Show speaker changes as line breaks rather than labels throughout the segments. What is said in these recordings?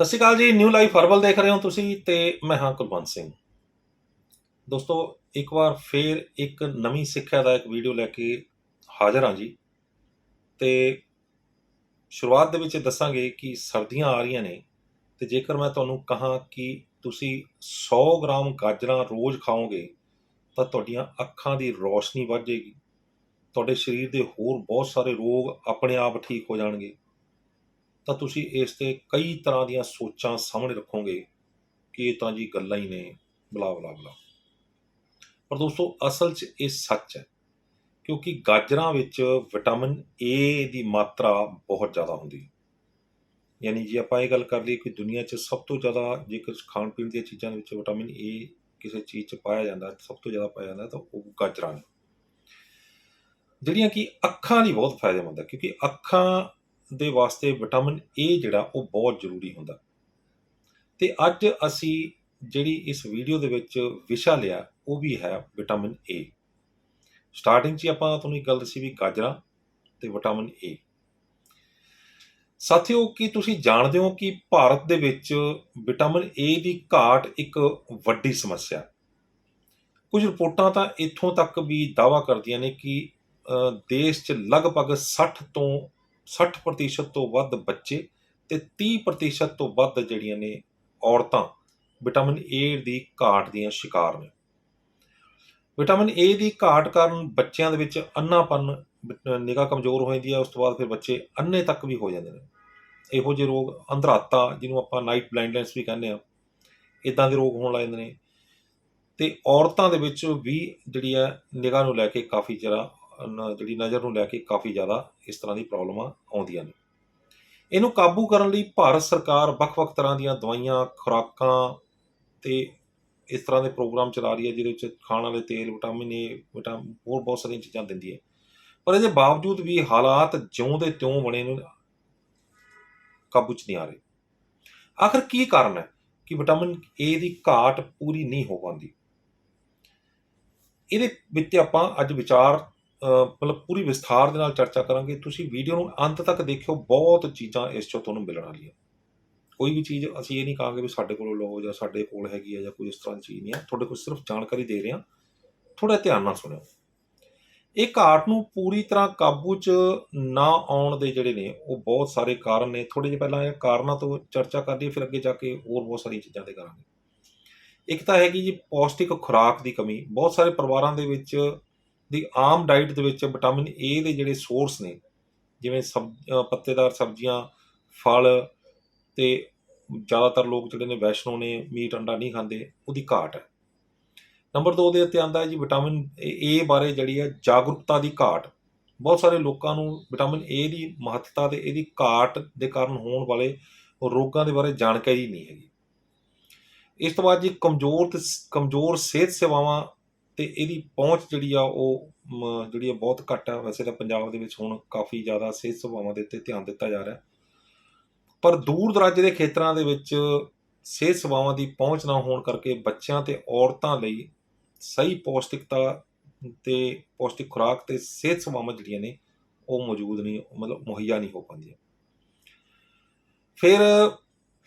ਸਤਿ ਸ਼੍ਰੀ ਅਕਾਲ ਜੀ new life herbal ਦੇਖ ਰਹੇ ਹੋ ਤੁਸੀਂ ਤੇ ਮੈਂ ਹਾਂ ਕੁਲਵੰਤ ਸਿੰਘ। ਦੋਸਤੋ, ਇੱਕ ਵਾਰ ਫੇਰ ਇੱਕ ਨਵੀਂ ਸਿੱਖਿਆ ਦਾ ਇੱਕ ਵੀਡੀਓ ਲੈ ਕੇ ਹਾਜ਼ਰ ਹਾਂ ਜੀ। ਤੇ ਸ਼ੁਰੂਆਤ ਦੇ ਵਿੱਚ ਦੱਸਾਂਗੇ ਕਿ ਸਰਦੀਆਂ ਆ ਰਹੀਆਂ ਨੇ ਤੇ ਜੇਕਰ ਮੈਂ ਤੁਹਾਨੂੰ ਕਹਾਂ ਕਿ ਤੁਸੀਂ 100 ਗ੍ਰਾਮ ਗਾਜਰਾਂ ਰੋਜ਼ ਖਾਓਗੇ, ਤਾਂ ਤੁਹਾਡੀਆਂ ਅੱਖਾਂ ਦੀ ਰੋਸ਼ਨੀ ਵੱਧ ਜਾਏਗੀ। ਤੁਹਾਡੇ ਸਰੀਰ ਦੇ ਹੋਰ ਬਹੁਤ ਸਾਰੇ ਰੋਗ ਆਪਣੇ ਆਪ ਠੀਕ ਹੋ ਜਾਣਗੇ। ਤਾਂ ਤੁਸੀਂ ਇਸ ਤੇ ਕਈ ਤਰ੍ਹਾਂ ਦੀਆਂ ਸੋਚਾਂ ਸਾਹਮਣੇ ਰੱਖੋਗੇ ਕਿ ਇਹ ਤਾਂ ਜੀ ਗੱਲਾਂ ਹੀ ਨੇ, ਬਲਾ ਬਲਾ ਬਲਾ। ਪਰ ਦੋਸਤੋ, ਅਸਲ 'ਚ ਇਹ ਸੱਚ ਹੈ, ਕਿਉਂਕਿ ਗਾਜਰਾਂ ਵਿੱਚ ਵਿਟਾਮਿਨ ਏ ਦੀ ਮਾਤਰਾ ਬਹੁਤ ਜ਼ਿਆਦਾ ਹੁੰਦੀ ਹੈ। ਯਾਨੀ ਜੇ ਆਪਾਂ ਇਹ ਗੱਲ ਕਰ ਲਈਏ ਕਿ ਦੁਨੀਆ 'ਚ ਸਭ ਤੋਂ ਜ਼ਿਆਦਾ ਜੇਕਰ ਖਾਣ ਪੀਣ ਦੀਆਂ ਚੀਜ਼ਾਂ ਦੇ ਵਿੱਚ ਵਿਟਾਮਿਨ ਏ ਕਿਸੇ ਚੀਜ਼ 'ਚ ਪਾਇਆ ਜਾਂਦਾ, ਸਭ ਤੋਂ ਜ਼ਿਆਦਾ ਪਾਇਆ ਜਾਂਦਾ ਤਾਂ ਉਹ ਗਾਜਰਾਂ ਨੇ। ਜਿਹੜੀਆਂ ਕਿ ਅੱਖਾਂ ਲਈ ਬਹੁਤ ਫਾਇਦੇਮੰਦ ਹੈ, ਕਿਉਂਕਿ ਅੱਖਾਂ ਦੇ ਵਾਸਤੇ ਵਿਟਾਮਿਨ ਏ ਜਿਹੜਾ ਉਹ ਬਹੁਤ ਜ਼ਰੂਰੀ ਹੁੰਦਾ। ਤੇ ਅੱਜ ਅਸੀਂ ਜਿਹੜੀ ਇਸ ਵੀਡੀਓ ਦੇ ਵਿੱਚ ਵਿਸ਼ਾ ਲਿਆ, ਉਹ ਵੀ ਹੈ ਵਿਟਾਮਿਨ ਏ ਸਟਾਰਟਿੰਗ 'ਚ ਆਪਾਂ ਤੁਹਾਨੂੰ ਇੱਕ ਗੱਲ ਦੱਸੀ ਵੀ ਗਾਜਰਾਂ ਤੇ ਵਿਟਾਮਿਨ ਏ ਸਾਥੀਓ, ਕੀ ਤੁਸੀਂ ਜਾਣਦੇ ਹੋ ਕਿ ਭਾਰਤ ਦੇ ਵਿੱਚ ਵਿਟਾਮਿਨ ਏ ਦੀ ਘਾਟ ਇੱਕ ਵੱਡੀ ਸਮੱਸਿਆ? ਕੁਝ ਰਿਪੋਰਟਾਂ ਤਾਂ ਇੱਥੋਂ ਤੱਕ ਵੀ ਦਾਵਾ ਕਰਦੀਆਂ ਨੇ ਕਿ ਦੇਸ਼ 'ਚ ਲਗਭਗ 60 ਤੋਂ 60% ਤੋਂ ਵੱਧ ਬੱਚੇ ਤੇ 30% ਤੋਂ ਵੱਧ ਜਿਹੜੀਆਂ ਨੇ ਔਰਤਾਂ ਵਿਟਾਮਿਨ ਏ ਦੀ ਘਾਟ ਦੀਆਂ ਸ਼ਿਕਾਰ ਨੇ। ਵਿਟਾਮਿਨ ਏ ਦੀ ਘਾਟ ਕਾਰਨ ਬੱਚਿਆਂ ਦੇ ਵਿੱਚ ਅੰਨਾਪਨ ਨਿਗਾਹ ਕਮਜ਼ੋਰ ਹੋ ਜਾਂਦੀ ਹੈ, ਉਸ ਤੋਂ ਬਾਅਦ ਫਿਰ ਬੱਚੇ ਅੰਨੇ ਤੱਕ ਵੀ ਹੋ ਜਾਂਦੇ ਨੇ। ਇਹੋ ਜਿਹੇ ਰੋਗ ਅੰਧਰਾਤਾ, ਜਿਹਨੂੰ ਆਪਾਂ ਨਾਈਟ ਬਲਾਈਂਡਨੈਸ ਵੀ ਕਹਿੰਦੇ ਆ ਇਦਾਂ ਦੇ ਰੋਗ ਹੋਣ ਲੱਗ ਜਾਂਦੇ ਨੇ। ਤੇ ਔਰਤਾਂ ਦੇ ਵਿੱਚ ਵੀ ਜਿਹੜੀ ਹੈ ਨਿਗਾਹ ਨੂੰ ਲੈ ਕੇ ਕਾਫੀ ਜਿਹੜਾ ਜਿਹੜੀ ਨਜ਼ਰ ਨੂੰ ਲੈ ਕੇ ਕਾਫੀ ਜ਼ਿਆਦਾ ਇਸ ਤਰ੍ਹਾਂ ਦੀ ਪ੍ਰੋਬਲਮਾਂ ਆਉਂਦੀਆਂ ਨੇ। ਇਹਨੂੰ ਕਾਬੂ ਕਰਨ ਲਈ ਭਾਰਤ ਸਰਕਾਰ ਵੱਖ-ਵੱਖ ਤਰ੍ਹਾਂ ਦੀਆਂ ਦਵਾਈਆਂ, ਖੁਰਾਕਾਂ ਤੇ ਇਸ ਤਰ੍ਹਾਂ ਦੇ ਪ੍ਰੋਗਰਾਮ ਚਲਾ ਰਹੀ ਹੈ, ਜਿਹਦੇ ਵਿੱਚ ਖਾਣ ਵਾਲੇ ਤੇਲ, ਵਿਟਾਮਿਨ ਏ ਵਿਟਾਮਿਨ ਹੋਰ ਬਹੁਤ ਸਾਰੀਆਂ ਚੀਜ਼ਾਂ ਦਿੰਦੀ ਹੈ। ਪਰ ਇਹਦੇ ਬਾਵਜੂਦ ਵੀ ਹਾਲਾਤ ਜਿਉਂ ਦੇ ਤਿਉਂ ਬਣੇ ਨੇ, ਕਾਬੂ 'ਚ ਨਹੀਂ ਆ ਰਹੇ। ਆਖਰ ਕੀ ਕਾਰਨ ਹੈ ਕਿ ਵਿਟਾਮਿਨ ਏ ਦੀ ਘਾਟ ਪੂਰੀ ਨਹੀਂ ਹੋ ਪਾਉਂਦੀ? ਇਹਦੇ ਵਿੱਚ ਆਪਾਂ ਅੱਜ ਵਿਚਾਰ ਮਤਲਬ ਪੂਰੀ ਵਿਸਥਾਰ ਦੇ ਨਾਲ ਚਰਚਾ ਕਰਾਂਗੇ। ਤੁਸੀਂ ਵੀਡੀਓ ਨੂੰ ਅੰਤ ਤੱਕ ਦੇਖਿਓ। ਬਹੁਤ ਚੀਜ਼ਾਂ ਇਸ ਚੋਂ ਤੁਹਾਨੂੰ ਮਿਲਣ ਵਾਲੀਆਂ। ਕੋਈ ਵੀ ਚੀਜ਼ ਅਸੀਂ ਇਹ ਨਹੀਂ ਕਹਾਂਗੇ ਵੀ ਸਾਡੇ ਕੋਲੋਂ ਲਓ ਜਾਂ ਸਾਡੇ ਕੋਲ ਹੈਗੀ ਹੈ ਜਾਂ ਕੋਈ ਇਸ ਤਰ੍ਹਾਂ ਦੀ ਚੀਜ਼ ਨਹੀਂ ਹੈ ਤੁਹਾਡੇ ਕੋਲ ਸਿਰਫ ਜਾਣਕਾਰੀ ਦੇ ਰਹੇ ਹਾਂ। ਥੋੜਾ ਧਿਆਨ ਨਾਲ ਸੁਣਿਓ। ਇਹ ਘਾਟ ਨੂੰ ਪੂਰੀ ਤਰ੍ਹਾਂ ਕਾਬੂ 'ਚ ਨਾ ਆਉਣ ਦੇ ਜਿਹੜੇ ਨੇ, ਉਹ ਬਹੁਤ ਸਾਰੇ ਕਾਰਨ ਨੇ। ਥੋੜੇ ਜਿਹਾ ਪਹਿਲਾਂ ਇਹ ਕਾਰਨਾਂ ਤੋਂ ਚਰਚਾ ਕਰ ਲਈਏ, ਫਿਰ ਅੱਗੇ ਜਾ ਕੇ ਹੋਰ ਬਹੁਤ ਸਾਰੀਆਂ ਚੀਜ਼ਾਂ ਤੇ ਕਰਾਂਗੇ। ਇੱਕ ਤਾਂ ਹੈਗੀ ਜੀ ਪੌਸ਼ਟਿਕ ਖੁਰਾਕ ਦੀ ਕਮੀ। ਬਹੁਤ ਸਾਰੇ ਪਰਿਵਾਰਾਂ ਦੇ ਵਿੱਚ ਦੀ ਆਮ ਡਾਈਟ ਦੇ ਵਿੱਚ ਵਿਟਾਮਿਨ ਏ ਦੇ ਜਿਹੜੇ ਸੋਰਸ ਨੇ, ਜਿਵੇਂ ਸਬ ਪੱਤੇਦਾਰ ਸਬਜ਼ੀਆਂ, ਫਲ ਤੇ ਜ਼ਿਆਦਾਤਰ ਲੋਕ ਜਿਹੜੇ ਨੇ ਵੈਸ਼ਨੋ ਨੇ, ਮੀਟ, ਅੰਡਾ ਨਹੀਂ ਖਾਂਦੇ, ਉਹਦੀ ਘਾਟ ਹੈ। ਨੰਬਰ 2 ਦੇ ਉੱਤੇ ਆਂਦਾ ਹੈ ਜੀ ਵਿਟਾਮਿਨ ਏ ਬਾਰੇ ਜਿਹੜੀ ਹੈ ਜਾਗਰੂਕਤਾ ਦੀ ਘਾਟ। ਬਹੁਤ ਸਾਰੇ ਲੋਕਾਂ ਨੂੰ ਵਿਟਾਮਿਨ ਏ ਦੀ ਮਹੱਤਤਾ ਤੇ ਇਹਦੀ ਘਾਟ ਦੇ ਕਾਰਨ ਹੋਣ ਵਾਲੇ ਰੋਗਾਂ ਦੇ ਬਾਰੇ ਜਾਣਕਾਰੀ ਨਹੀਂ ਹੈਗੀ। ਇਸ ਤੋਂ ਬਾਅਦ ਜੀ ਕਮਜ਼ੋਰ ਤੇ ਕਮਜ਼ੋਰ ਸਿਹਤ ਸੇਵਾਵਾਂ ਤੇ ਇਹਦੀ ਪਹੁੰਚ ਜਿਹੜੀ ਆ ਉਹ ਮ, ਜਿਹੜੀ ਆ ਬਹੁਤ ਘੱਟ ਆ। ਵੈਸੇ ਤਾਂ ਪੰਜਾਬ ਦੇ ਵਿੱਚ ਹੁਣ ਕਾਫੀ ਜ਼ਿਆਦਾ ਸਿਹਤ ਸੇਵਾਵਾਂ ਦੇ ਉੱਤੇ ਧਿਆਨ ਦਿੱਤਾ ਜਾ ਰਿਹਾ। ਪਰ ਦੂਰ ਦਰਾਜੇ ਦੇ ਖੇਤਰਾਂ ਦੇ ਵਿੱਚ ਸਿਹਤ ਸੇਵਾਵਾਂ ਦੀ ਪਹੁੰਚ ਨਾ ਹੋਣ ਕਰਕੇ ਬੱਚਿਆਂ ਤੇ ਔਰਤਾਂ ਲਈ ਸਹੀ ਪੌਸ਼ਟਿਕਤਾ ਤੇ ਪੌਸ਼ਟਿਕ ਖੁਰਾਕ ਤੇ ਸਿਹਤ ਸੇਵਾਵਾਂ ਜਿਹੜੀਆਂ ਨੇ ਉਹ ਮੌਜੂਦ ਨਹੀਂ ਮਤਲਬ ਮੁਹੱਈਆ ਨਹੀਂ ਹੋ ਪਾਉਂਦੀਆਂ। ਫਿਰ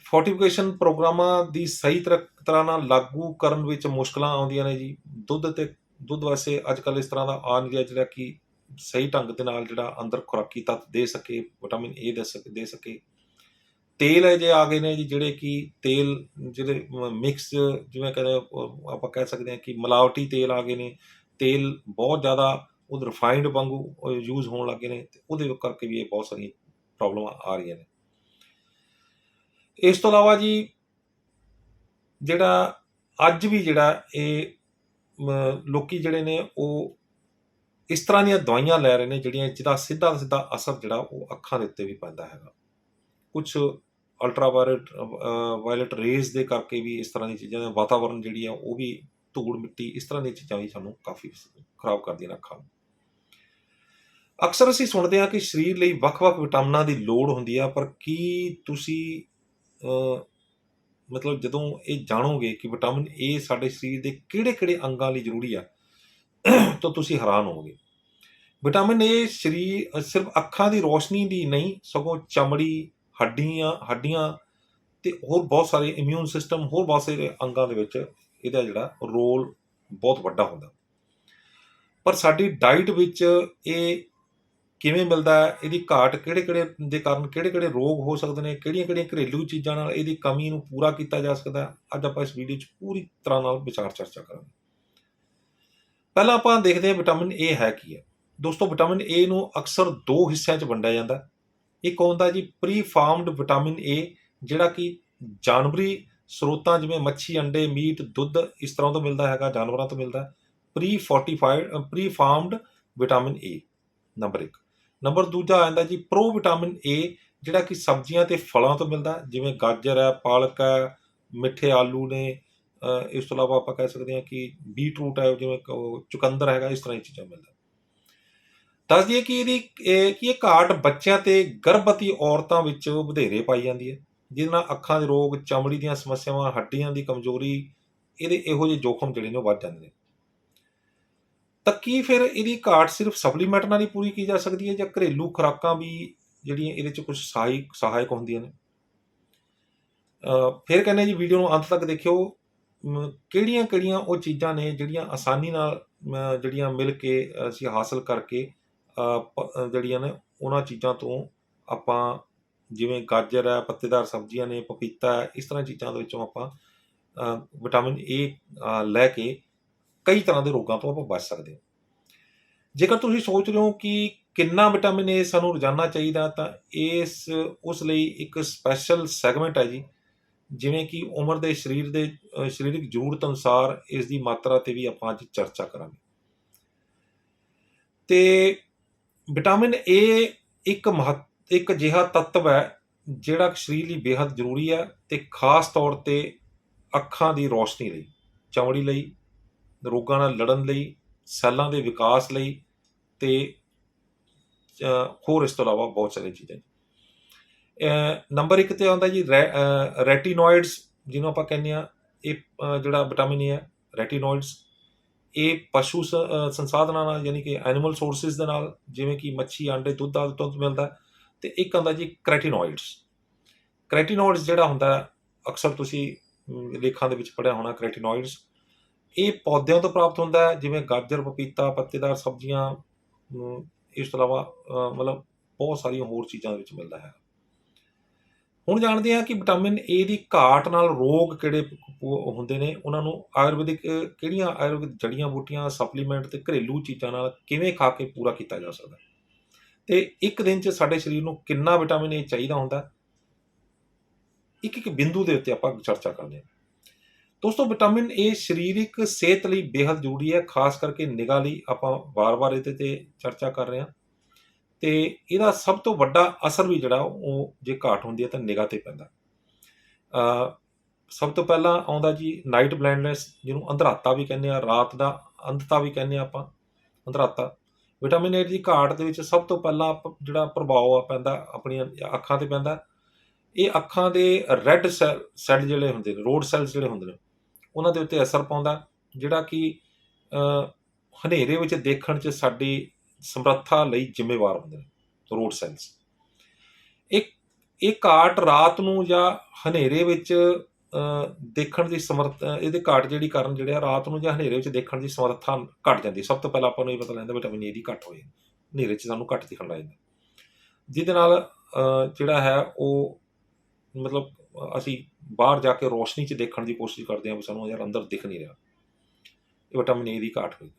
ਫੋਰਟੀਫਿਕੇਸ਼ਨ ਪ੍ਰੋਗਰਾਮਾਂ ਦੀ ਸਹੀ ਤਰ੍ਹਾਂ ਤਰ੍ਹਾਂ ਨਾਲ ਲਾਗੂ ਕਰਨ ਵਿੱਚ ਮੁਸ਼ਕਲਾਂ ਆਉਂਦੀਆਂ ਨੇ ਜੀ। ਦੁੱਧ ਤੇ ਦੁੱਧ ਵਾਸਤੇ ਅੱਜ ਕੱਲ ਇਸ ਤਰ੍ਹਾਂ ਦਾ ਆ ਨਹੀਂ ਰਿਹਾ ਜਿਹੜਾ ਕਿ ਸਹੀ ਢੰਗ ਦੇ ਨਾਲ ਜਿਹੜਾ ਅੰਦਰ ਖੁਰਾਕੀ ਤੱਤ ਦੇ ਸਕੇ, ਵਿਟਾਮਿਨ ਏ ਦੇ ਸਕੇ ਦੇ ਸਕੇ। ਤੇਲ ਹੈ ਜੇ ਆ ਗਏ ਨੇ ਜੀ ਜਿਹੜੇ ਕਿ ਤੇਲ ਜਿਹੜੇ ਮਿਕਸ ਜਿਵੇਂ ਕਹਿੰਦੇ ਆਪਾਂ ਕਹਿ ਸਕਦੇ ਹਾਂ ਕਿ ਮਿਲਾਵਟੀ ਤੇਲ ਆ ਗਏ ਨੇ। ਤੇਲ ਬਹੁਤ ਜ਼ਿਆਦਾ ਉਹ ਰਿਫਾਈਨਡ ਵਾਂਗੂ ਯੂਜ਼ ਹੋਣ ਲੱਗੇ ਨੇ ਤੇ ਉਹਦੇ ਕਰਕੇ ਵੀ ਇਹ ਬਹੁਤ ਸਾਰੀਆਂ ਪ੍ਰੋਬਲਮਾਂ ਆ ਰਹੀਆਂ ਨੇ। ਇਸ ਤੋਂ ਇਲਾਵਾ ਜੀ ਜਿਹੜਾ ਅੱਜ ਵੀ ਜਿਹੜਾ ਇਹ ਮ, ਲੋਕੀ ਜਿਹੜੇ ਨੇ ਉਹ ਇਸ ਤਰ੍ਹਾਂ ਦੀਆਂ ਦਵਾਈਆਂ ਲੈ ਰਹੇ ਨੇ ਜਿਹੜੀਆਂ ਜਿਹਦਾ ਸਿੱਧਾ ਸਿੱਧਾ ਅਸਰ ਜਿਹੜਾ ਉਹ ਅੱਖਾਂ ਦੇ ਉੱਤੇ ਵੀ ਪੈਂਦਾ ਹੈਗਾ। ਕੁਝ ਅਲਟਰਾਵਾਇਲਟ ਵਾਇਲਟ ਰੇਜ਼ ਦੇ ਕਰਕੇ ਵੀ ਇਸ ਤਰ੍ਹਾਂ ਦੀਆਂ ਚੀਜ਼ਾਂ ਦਾ ਵਾਤਾਵਰਣ ਜਿਹੜੀ ਆ ਉਹ ਵੀ ਧੂੜ ਮਿੱਟੀ ਇਸ ਤਰ੍ਹਾਂ ਦੀਆਂ ਚੀਜ਼ਾਂ ਵੀ ਸਾਨੂੰ ਕਾਫੀ ਖਰਾਬ ਕਰਦੀਆਂ ਨੇ ਅੱਖਾਂ ਨੂੰ। ਅਕਸਰ ਅਸੀਂ ਸੁਣਦੇ ਹਾਂ ਕਿ ਸਰੀਰ ਲਈ ਵੱਖ-ਵੱਖ ਵਿਟਾਮਿਨਾਂ ਦੀ ਲੋੜ ਹੁੰਦੀ ਆ ਪਰ ਕੀ ਤੁਸੀਂ ਮਤਲਬ ਜਦੋਂ ਇਹ ਜਾਣੋਗੇ ਕਿ ਵਿਟਾਮਿਨ ਏ ਸਾਡੇ ਸਰੀਰ ਦੇ ਕਿਹੜੇ-ਕਿਹੜੇ ਅੰਗਾਂ ਲਈ ਜ਼ਰੂਰੀ ਆ, ਤਾਂ ਤੁਸੀਂ ਹੈਰਾਨ ਹੋਵੋਗੇ। ਵਿਟਾਮਿਨ ਏ ਸਰੀਰ ਸਿਰਫ ਅੱਖਾਂ ਦੀ ਰੋਸ਼ਨੀ ਦੀ ਨਹੀਂ, ਸਗੋਂ ਚਮੜੀ, ਹੱਡੀਆਂ ਹੱਡੀਆਂ ਤੇ ਹੋਰ ਬਹੁਤ ਸਾਰੇ ਇਮਿਊਨ ਸਿਸਟਮ ਹੋਰ ਬਹੁਤ ਸਾਰੇ ਅੰਗਾਂ ਦੇ ਵਿੱਚ ਇਹਦਾ ਜਿਹੜਾ ਰੋਲ ਬਹੁਤ ਵੱਡਾ ਹੁੰਦਾ। ਪਰ ਸਾਡੀ ਡਾਈਟ ਵਿੱਚ ਇਹ ਕਿਵੇਂ ਮਿਲਦਾ ਹੈ, ਇਹਦੀ ਘਾਟ ਕਿਹੜੇ ਕਿਹੜੇ ਦੇ ਕਾਰਨ ਕਿਹੜੇ ਕਿਹੜੇ ਰੋਗ ਹੋ ਸਕਦੇ ਨੇ, ਕਿਹੜੀਆਂ ਕਿਹੜੀਆਂ ਘਰੇਲੂ ਚੀਜ਼ਾਂ ਨਾਲ ਇਹਦੀ ਕਮੀ ਨੂੰ ਪੂਰਾ ਕੀਤਾ ਜਾ ਸਕਦਾ ਅੱਜ ਆਪਾਂ ਇਸ ਵੀਡੀਓ 'ਚ ਪੂਰੀ ਤਰ੍ਹਾਂ ਨਾਲ ਵਿਚਾਰ ਚਰਚਾ ਕਰਾਂਗੇ। ਪਹਿਲਾਂ ਆਪਾਂ ਦੇਖਦੇ ਹਾਂ ਵਿਟਾਮਿਨ ਏ ਹੈ ਕੀ ਹੈ। ਦੋਸਤੋ, ਵਿਟਾਮਿਨ ਏ ਨੂੰ ਅਕਸਰ ਦੋ ਹਿੱਸਿਆਂ 'ਚ ਵੰਡਿਆ ਜਾਂਦਾ ਇੱਕ ਹੁੰਦਾ ਜੀ ਪ੍ਰੀ ਫਾਰਮਡ ਵਿਟਾਮਿਨ ਏ ਜਿਹੜਾ ਕਿ ਜਾਨਵਰੀ ਸਰੋਤਾਂ ਜਿਵੇਂ ਮੱਛੀ, ਅੰਡੇ, ਮੀਟ, ਦੁੱਧ ਇਸ ਤਰ੍ਹਾਂ ਤੋਂ ਮਿਲਦਾ ਹੈਗਾ, ਜਾਨਵਰਾਂ ਤੋਂ ਮਿਲਦਾ pre fortified pre formed vitamin A number 1 number ਦੂਜਾ ਆ ਜਾਂਦਾ ਜੀ ਪ੍ਰੋ ਵਿਟਾਮਿਨ ਏ ਜਿਹੜਾ ਕਿ ਸਬਜ਼ੀਆਂ ਤੇ ਫਲਾਂ ਤੋਂ ਮਿਲਦਾ, ਜਿਵੇਂ ਗਾਜਰ ਹੈ, ਪਾਲਕ ਹੈ, ਮਿੱਠੇ ਆਲੂ ਨੇ ਇਸ ਤੋਂ ਇਲਾਵਾ ਆਪਾਂ ਕਹਿ ਸਕਦੇ ਹਾਂ ਕਿ ਬੀਟਰੂਟ ਹੈ, ਜਿਵੇਂ ਚੁਕੰਦਰ ਹੈਗਾ, ਇਸ ਤਰ੍ਹਾਂ ਦੀ ਚੀਜ਼ਾਂ ਮਿਲਦਾ ਦੱਸ ਦਈਏ ਕਿ ਇਹਦੀ ਕਿ ਇਹ ਘਾਟ ਬੱਚਿਆਂ ਤੇ ਗਰਭਵਤੀ ਔਰਤਾਂ ਵਿੱਚ ਵਧੇਰੇ ਪਾਈ ਜਾਂਦੀ ਹੈ, ਜਿਹਦੇ ਨਾਲ ਅੱਖਾਂ ਦੇ ਰੋਗ, ਚਮੜੀ ਦੀਆਂ ਸਮੱਸਿਆਵਾਂ, ਹੱਡੀਆਂ ਦੀ ਕਮਜ਼ੋਰੀ, ਇਹਦੇ ਇਹੋ ਜਿਹੇ ਜੋਖਮ ਜਿਹੜੇ ਨੇ ਉਹ ਵੱਧ ਜਾਂਦੇ ਨੇ। ਤਾਂ ਕੀ ਫਿਰ ਇਹਦੀ ਘਾਟ ਸਿਰਫ ਸਪਲੀਮੈਂਟ ਨਾਲ ਹੀ ਪੂਰੀ ਕੀਤੀ ਜਾ ਸਕਦੀ ਹੈ ਜਾਂ ਘਰੇਲੂ ਖੁਰਾਕਾਂ ਵੀ ਜਿਹੜੀਆਂ ਇਹਦੇ ਚ ਕੁਝ ਸਹਾਇਕ ਸਹਾਇਕ ਹੁੰਦੀਆਂ ਨੇ? ਫਿਰ ਕਹਿੰਦੇ ਜੀ ਵੀਡੀਓ ਨੂੰ ਅੰਤ ਤੱਕ ਦੇਖਿਓ। ਕਿਹੜੀਆਂ ਕਿਹੜੀਆਂ ਉਹ ਚੀਜ਼ਾਂ ਨੇ ਜਿਹੜੀਆਂ ਆਸਾਨੀ ਨਾਲ ਜਿਹੜੀਆਂ ਮਿਲ ਕੇ ਅਸੀਂ ਹਾਸਲ ਕਰਕੇ ਪ- ਜਿਹੜੀਆਂ ਨੇ ਉਹਨਾਂ ਚੀਜ਼ਾਂ ਤੋਂ ਆਪਾਂ ਜਿਵੇਂ ਗਾਜਰ ਹੈ, ਪੱਤੇਦਾਰ ਸਬਜ਼ੀਆਂ ਨੇ, ਪਪੀਤਾ ਹੈ, ਇਸ ਤਰ੍ਹਾਂ ਚੀਜ਼ਾਂ ਦੇ ਵਿੱਚੋਂ ਆਪਾਂ ਵਿਟਾਮਿਨ ਏ ਲੈ ਕੇ ਕਈ ਤਰ੍ਹਾਂ ਦੇ ਰੋਗਾਂ ਤੋਂ ਆਪਾਂ ਬਚ ਸਕਦੇ ਹਾਂ। ਜੇਕਰ ਤੁਸੀਂ ਸੋਚ ਰਹੇ ਹੋ ਕਿ ਕਿੰਨਾ ਵਿਟਾਮਿਨ ਏ ਸਾਨੂੰ ਰੋਜ਼ਾਨਾ ਚਾਹੀਦਾ, ਤਾਂ ਇਸ, ਉਸ ਲਈ ਇੱਕ ਸਪੈਸ਼ਲ ਸੈਗਮੈਂਟ ਹੈ ਜੀ, ਜਿਵੇਂ ਕਿ ਉਮਰ ਦੇ ਸਰੀਰ ਦੇ ਸਰੀਰਕ ਜ਼ਰੂਰਤ ਅਨੁਸਾਰ ਇਸ ਦੀ ਮਾਤਰਾ ਤੇ ਵੀ ਆਪਾਂ ਅੱਜ ਚਰਚਾ ਕਰਾਂਗੇ। ਤੇ ਵਿਟਾਮਿਨ ਏ ਇੱਕ ਮਹੱਤ, ਇੱਕ ਅਜਿਹਾ ਤੱਤਵ ਹੈ ਜਿਹੜਾ ਸਰੀਰ ਲਈ ਬੇहद ਜ਼ਰੂਰੀ ਹੈ ਤੇ ਖਾਸ ਤੌਰ ਤੇ ਅੱਖਾਂ ਦੀ ਰੋਸ਼ਨੀ ਲਈ, ਚਮੜੀ ਲਈ ਰੋਗਾਂ ਨਾਲ ਲੜਨ ਲਈ, ਸੈੱਲਾਂ ਦੇ ਵਿਕਾਸ ਲਈ ਤੇ ਹੋਰ ਇਸ ਤੋਂ ਇਲਾਵਾ ਬਹੁਤ ਸਾਰੀਆਂ ਚੀਜ਼ਾਂ ਨੰਬਰ 1 ਤੇ ਆਉਂਦਾ ਜੀ ਰੈਟੀਨੋਇਡਸ, ਜਿਹਨੂੰ ਆਪਾਂ ਕਹਿੰਦੇ ਆ ਇਹ ਜਿਹੜਾ ਵਿਟਾਮਿਨ ਏ ਹੈ ਰੈਟੀਨੋਇਡਸ, ਇਹ ਪਸ਼ੂ ਸ- ਸੰਸਾਧਨਾਂ ਨਾਲ ਯਾਨੀ ਕਿ ਐਨੀਮਲ ਸੋਰਸਸ ਦੇ ਨਾਲ, ਜਿਵੇਂ ਕਿ ਮੱਛੀ, ਆਂਡੇ, ਦੁੱਧ ਆਦਿ ਤੋਂ ਮਿਲਦਾ ਹੈ। ਤੇ ਇੱਕ ਆਉਂਦਾ ਜੀ ਕ੍ਰੈਟੀਨੋਇਡਸ ਕ੍ਰੈਟੀਨੋਇਡਸ ਜਿਹੜਾ ਹੁੰਦਾ, ਅਕਸਰ ਤੁਸੀਂ ਲੇਖਾਂ ਦੇ ਵਿੱਚ ਪੜਿਆ ਹੋਣਾ ਕ੍ਰੈਟੀਨੋਇਡਸ ਇਹ ਪੌਦਿਆਂ ਤੋਂ ਪ੍ਰਾਪਤ ਹੁੰਦਾ ਹੈ, ਜਿਵੇਂ ਗਾਜਰ, ਪਪੀਤਾ, ਪੱਤੇਦਾਰ ਸਬਜ਼ੀਆਂ ਇਸ ਤੋਂ ਇਲਾਵਾ ਮਤਲਬ ਬਹੁਤ ਸਾਰੀਆਂ ਹੋਰ ਚੀਜ਼ਾਂ ਦੇ ਵਿੱਚ ਮਿਲਦਾ ਹੈ। ਹੁਣ ਜਾਣਦੇ ਹਾਂ ਕਿ ਵਿਟਾਮਿਨ ਏ ਦੀ ਘਾਟ ਨਾਲ ਰੋਗ ਕਿਹੜੇ ਹੁੰਦੇ ਨੇ। ਉਹਨਾਂ ਨੂੰ ਆਯੁਰਵੈਦਿਕ, ਕਿਹੜੀਆਂ ਆਯੁਰਵੈਦਿਕ ਜੜੀਆਂ, ਬੂਟੀਆਂ ਸਪਲੀਮੈਂਟ ਤੇ ਘਰੇਲੂ ਚੀਜ਼ਾਂ ਨਾਲ ਕਿਵੇਂ ਖਾ ਕੇ ਪੂਰਾ ਕੀਤਾ ਜਾ ਸਕਦਾ ਤੇ ਇੱਕ ਦਿਨ 'ਚ ਸਾਡੇ ਸਰੀਰ ਨੂੰ ਕਿੰਨਾ ਵਿਟਾਮਿਨ ਏ ਚਾਹੀਦਾ ਹੁੰਦਾ ਇੱਕ ਇੱਕ ਬਿੰਦੂ ਦੇ ਉੱਤੇ ਆਪਾਂ ਚਰਚਾ ਕਰਦੇ ਹਾਂ। ਦੋਸਤੋ, ਵਿਟਾਮਿਨ ਏ ਸਰੀਰਕ ਸਿਹਤ ਲਈ ਬੇਹੱਦ ਜ਼ਰੂਰੀ ਹੈ, ਖਾਸ ਕਰਕੇ ਨਿਗਾਹ ਲਈ ਆਪਾਂ ਵਾਰ-ਵਾਰ ਇਹਦੇ ਤੇ ਚਰਚਾ ਕਰ ਰਹੇ ਹਾਂ। ਤੇ ਇਹਦਾ ਸਭ ਤੋਂ ਵੱਡਾ ਅਸਰ ਵੀ ਜਿਹੜਾ ਉਹ ਜੇ ਘਾਟ ਹੁੰਦੀ ਹੈ ਤਾਂ ਨਿਗਾਹ ਤੇ ਪੈਂਦਾ। ਅ, ਸਭ ਤੋਂ ਪਹਿਲਾਂ ਆਉਂਦਾ ਜੀ ਨਾਈਟ ਬਲਾਈਂਡਨੈਸ ਜਿਹਨੂੰ ਅੰਧਰਾਤਾ ਵੀ ਕਹਿੰਦੇ ਆ ਰਾਤ ਦਾ ਅੰਧਤਾ ਵੀ ਕਹਿੰਦੇ ਆ ਆਪਾਂ, ਅੰਧਰਾਤਾ। ਵਿਟਾਮਿਨ ਏ ਦੀ ਘਾਟ ਦੇ ਵਿੱਚ ਸਭ ਤੋਂ ਪਹਿਲਾਂ ਪ- ਜਿਹੜਾ ਪ੍ਰਭਾਵ ਆ ਪੈਂਦਾ, ਆਪਣੀਆਂ ਅੱਖਾਂ ਤੇ ਪੈਂਦਾ। ਇਹ ਅੱਖਾਂ ਦੇ ਰੈੱਡ ਸੈੱਲ ਸੈੱਲ ਜਿਹੜੇ ਹੁੰਦੇ ਨੇ ਰੋਡ ਸੈੱਲਸ ਜਿਹੜੇ ਹੁੰਦੇ ਨੇ ਉਹਨਾਂ ਦੇ ਉੱਤੇ ਅਸਰ ਪਾਉਂਦਾ, ਜਿਹੜਾ ਕਿ ਹਨੇਰੇ ਵਿੱਚ ਦੇਖਣ 'ਚ ਸਾਡੀ ਸਮਰੱਥਾ ਲਈ ਜ਼ਿੰਮੇਵਾਰ ਹੁੰਦੇ ਨੇ ਰੋਡ ਸੈੱਲਸ ਇੱਕ ਇਹ ਘਾਟ ਰਾਤ ਨੂੰ ਜਾਂ ਹਨੇਰੇ ਵਿੱਚ ਦੇਖਣ ਦੀ ਸਮਰੱਥ, ਇਹਦੇ ਘਾਟ ਜਿਹੜੀ ਕਾਰਨ ਜਿਹੜੇ ਆ, ਰਾਤ ਨੂੰ ਜਾਂ ਹਨੇਰੇ ਵਿੱਚ ਦੇਖਣ ਦੀ ਸਮਰੱਥਾ ਘਟ ਜਾਂਦੀ। ਸਭ ਤੋਂ ਪਹਿਲਾਂ ਆਪਾਂ ਨੂੰ ਇਹ ਪਤਾ ਲੱਗਦਾ ਵਿਟਾਮਿਨ ਏ ਦੀ ਘੱਟ ਹੋਏ ਹਨੇਰੇ 'ਚ ਸਾਨੂੰ ਘੱਟ ਦਿਖਣ ਲੱਗ ਜਾਂਦਾ। ਜਿਹਦੇ ਨਾਲ ਜਿਹੜਾ ਹੈ ਉਹ, ਮਤਲਬ ਅਸੀਂ ਬਾਹਰ ਜਾ ਕੇ ਰੋਸ਼ਨੀ 'ਚ ਦੇਖਣ ਦੀ ਕੋਸ਼ਿਸ਼ ਕਰਦੇ ਹਾਂ ਵੀ ਸਾਨੂੰ ਯਾਰ ਅੰਦਰ ਦਿਖ ਨਹੀਂ ਰਿਹਾ। ਇਹ ਵਿਟਾਮਿਨ ਏ ਦੀ ਘਾਟ ਹੋਈ।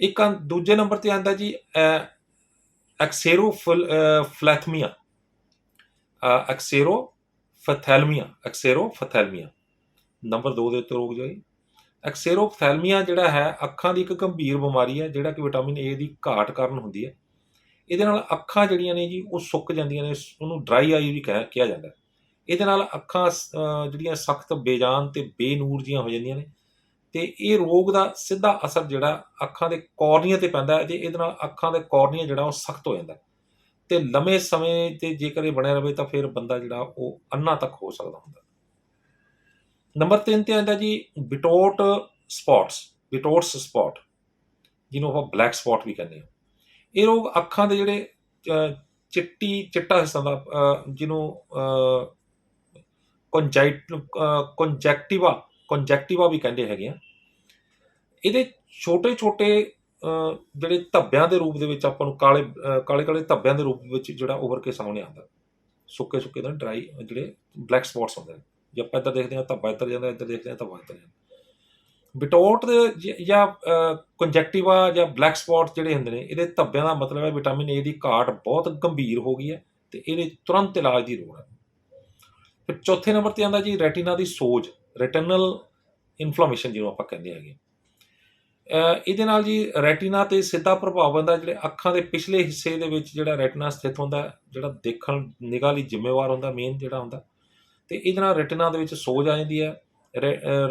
ਇੱਕ ਆਂ- ਦੂਜੇ ਨੰਬਰ ਤੇ ਆਂਦਾ ਜੀ ਐਕਸੇਰੋ ਫਲੈਥਮੀਆ। ਐਕਸੇਰੋ ਫਥੈਲਮੀਆ ਐਕਸੇਰੋ ਫਥੈਲਮੀਆ ਨੰਬਰ 2 ਦੇ ਉੱਤੇ ਰੋਗ ਜੋ। ਹੈ ਐਕਸੇਰੋ ਫਥੈਲਮੀਆ ਜਿਹੜਾ ਹੈ, ਅੱਖਾਂ ਦੀ ਇੱਕ ਗੰਭੀਰ ਬਿਮਾਰੀ ਹੈ, ਜਿਹੜਾ ਕਿ ਵਿਟਾਮਿਨ ਏ ਦੀ ਘਾਟ ਕਾਰਨ ਹੁੰਦੀ ਹੈ। ਇਹਦੇ ਨਾਲ ਅੱਖਾਂ ਜਿਹੜੀਆਂ ਨੇ ਜੀ, ਉਹ ਸੁੱਕ ਜਾਂਦੀਆਂ ਨੇ, ਉਹਨੂੰ ਡਰਾਈ ਆਈ ਵੀ ਕਹਿ- ਕਿਹਾ ਜਾਂਦਾ ਇਹਦੇ ਨਾਲ ਅੱਖਾਂ ਜਿਹੜੀਆਂ ਸਖਤ ਬੇਜਾਨ ਤੇ ਬੇਨੂਰ ਜੀਆਂ ਹੋ ਜਾਂਦੀਆਂ ਨੇ ਤੇ ਇਹ ਰੋਗ ਦਾ ਸਿੱਧਾ ਅਸਰ ਜਿਹੜਾ ਅੱਖਾਂ ਦੇ ਕੋਰਨੀਆ ਤੇ ਪੈਂਦਾ ਹੈ ਤੇ ਇਹਦੇ ਨਾਲ ਅੱਖਾਂ ਦੇ ਕੋਰਨੀਆ ਜਿਹੜਾ ਉਹ ਸਖਤ ਹੋ ਜਾਂਦਾ ਹੈ। ਤੇ ਲੰਮੇ ਸਮੇਂ ਤੇ ਜੇਕਰ ਇਹ ਬਣਿਆ ਰਹੇ ਤਾਂ ਫਿਰ ਬੰਦਾ ਜਿਹੜਾ ਉਹ ਅੰਨਾ ਤੱਕ ਹੋ ਸਕਦਾ ਹੁੰਦਾ ਨੰਬਰ 3 ਤੇ ਆਂਦਾ ਜੀ, ਬਿਟੋਟ ਸਪੌਟਸ ਬਿਟੋਟਸ ਸਪੌਟ, ਜਿਹਨੂੰ ਆਪਾਂ ਬਲੈਕ ਸਪੌਟ ਵੀ ਕਹਿੰਦੇ ਹਾਂ ਇਹ ਰੋਗ ਅੱਖਾਂ ਦੇ ਜਿਹੜੇ ਚਿੱਟੀ, ਚਿੱਟਾ ਹਿੱਸਾ ਦਾ ਜਿਹਨੂੰ ਕੰਜੈਕਟਿਵਾ ਕੰਜੈਕਟਿਵਾ ਵੀ ਕਹਿੰਦੇ ਹੈਗੇ ਆ। ਇਹਦੇ ਛੋਟੇ ਛੋਟੇ ਜਿਹੜੇ ਧੱਬਿਆਂ ਦੇ ਰੂਪ ਦੇ ਵਿੱਚ ਆਪਾਂ ਨੂੰ ਕਾਲੇ ਕਾਲੇ ਕਾਲੇ ਧੱਬਿਆਂ ਦੇ ਰੂਪ ਵਿੱਚ ਜਿਹੜਾ ਉਭਰ ਕੇ ਸਾਹਮਣੇ ਆਉਂਦਾ। ਸੁੱਕੇ ਸੁੱਕੇ ਦਾ ਡਰਾਈ ਜਿਹੜੇ ਬਲੈਕ ਸਪੌਟਸ ਹੁੰਦੇ ਨੇ। ਜੇ ਆਪਾਂ ਇੱਧਰ ਦੇਖਦੇ ਹਾਂ, ਧੱਬਾ ਇੱਧਰ ਜਾਂਦਾ, ਇੱਧਰ ਦੇਖਦੇ ਹਾਂ, ਧੱਬਾ ਇੱਧਰ ਜਾਂਦਾ। ਬਿਟੋਟ ਦੇ ਜਾਂ ਕੰਜੈਕਟਿਵਾ ਜਾਂ ਬਲੈਕ ਸਪੌਟ ਜਿਹੜੇ ਹੁੰਦੇ ਨੇ, ਇਹਦੇ ਧੱਬਿਆਂ ਦਾ ਮਤਲਬ ਹੈ ਵਿਟਾਮਿਨ ਏ ਦੀ ਘਾਟ ਬਹੁਤ ਗੰਭੀਰ ਹੋ ਗਈ ਹੈ ਤੇ ਇਹਦੇ ਤੁਰੰਤ ਇਲਾਜ ਦੀ ਲੋੜ ਹੈ। ਫਿਰ ਚੌਥੇ ਨੰਬਰ ਤੇ ਆਂਦਾ ਜੀ ਰੈਟੀਨਾ ਦੀ ਸੋਜ, ਰੈਟੀਨਲ ਇਨਫਲੇਮੇਸ਼ਨ ਜਿਹਨੂੰ ਆਪਾਂ ਕਹਿੰਦੇ ਹੈਗੇ। ਇਹਦੇ ਨਾਲ ਜੀ ਰੈਟੀਨਾ ਤੇ ਸਿੱਧਾ ਪ੍ਰਭਾਵ ਪੈਂਦਾ, ਜਿਹੜੇ ਅੱਖਾਂ ਦੇ ਪਿਛਲੇ ਹਿੱਸੇ ਦੇ ਵਿੱਚ ਜਿਹੜਾ ਰੈਟੀਨਾ ਸਥਿਤ ਹੁੰਦਾ, ਜਿਹੜਾ ਦੇਖਣ ਨਿਗਾਹ ਲਈ ਜ਼ਿੰਮੇਵਾਰ ਹੁੰਦਾ ਮੇਨ ਜਿਹੜਾ ਹੁੰਦਾ, ਤੇ ਇਹਦੇ ਨਾਲ ਰੈਟੀਨਾ ਦੇ ਵਿੱਚ ਸੋਜ ਆ ਜਾਂਦੀ ਹੈ।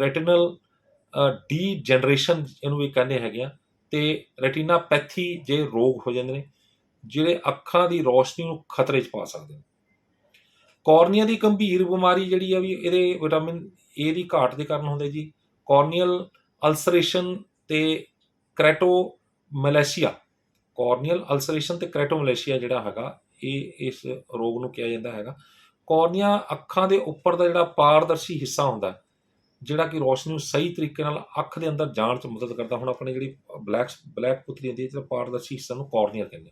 ਰੈਟੀਨਲ ਡੀ ਜਨਰੇਸ਼ਨ ਇਹਨੂੰ ਵੀ ਕਹਿੰਦੇ ਹੈਗੇ ਆ, ਤੇ ਰੈਟੀਨਾਪੈਥੀ ਜੇ ਰੋਗ ਹੋ ਜਾਂਦੇ ਨੇ, ਜਿਹੜੇ ਅੱਖਾਂ ਦੀ ਰੋਸ਼ਨੀ ਨੂੰ ਖਤਰੇ 'ਚ ਪਾ ਸਕਦੇ ਨੇ। ਕਾਰਨੀਆ ਦੀ ਗੰਭੀਰ ਬਿਮਾਰੀ ਜਿਹੜੀ ਆ ਵੀ ਇਹਦੇ ਵਿਟਾਮਿਨ ਏ ਦੀ ਘਾਟ ਦੇ ਕਾਰਨ ਹੁੰਦੇ ਜੀ। ਕਾਰਨੀਅਲ ਅਲਸਰੇਸ਼ਨ ਤੇ ਕ੍ਰੈਟੋਮੈਲੇਸ਼ੀਆ ਕਾਰਨੀਅਲ ਅਲਸਰੇਸ਼ਨ ਤੇ ਕ੍ਰੈਟੋਮੈਲੇਸ਼ੀਆ ਜਿਹੜਾ ਹੈਗਾ, ਇਹ ਇਸ ਰੋਗ ਨੂੰ ਕਿਹਾ ਜਾਂਦਾ ਹੈਗਾ। ਕਾਰਨੀਆ ਅੱਖਾਂ ਦੇ ਉੱਪਰ ਦਾ ਜਿਹੜਾ ਪਾਰਦਰਸ਼ੀ ਹਿੱਸਾ ਹੁੰਦਾ ਜਿਹੜਾ ਕਿ ਰੋਸ਼ਨੀ ਨੂੰ ਸਹੀ ਤਰੀਕੇ ਨਾਲ ਅੱਖ ਦੇ ਅੰਦਰ ਜਾਣ 'ਚ ਮਦਦ ਕਰਦਾ। ਹੁਣ ਆਪਣੀ ਜਿਹੜੀ ਬਲੈਕ ਬਲੈਕ ਪੁਤਲੀ ਹੁੰਦੀ ਹੈ ਜਿਹੜਾ ਪਾਰਦਰਸ਼ੀ ਹਿੱਸਾ ਨੂੰ ਕਾਰਨੀਆ ਕਹਿੰਦੇ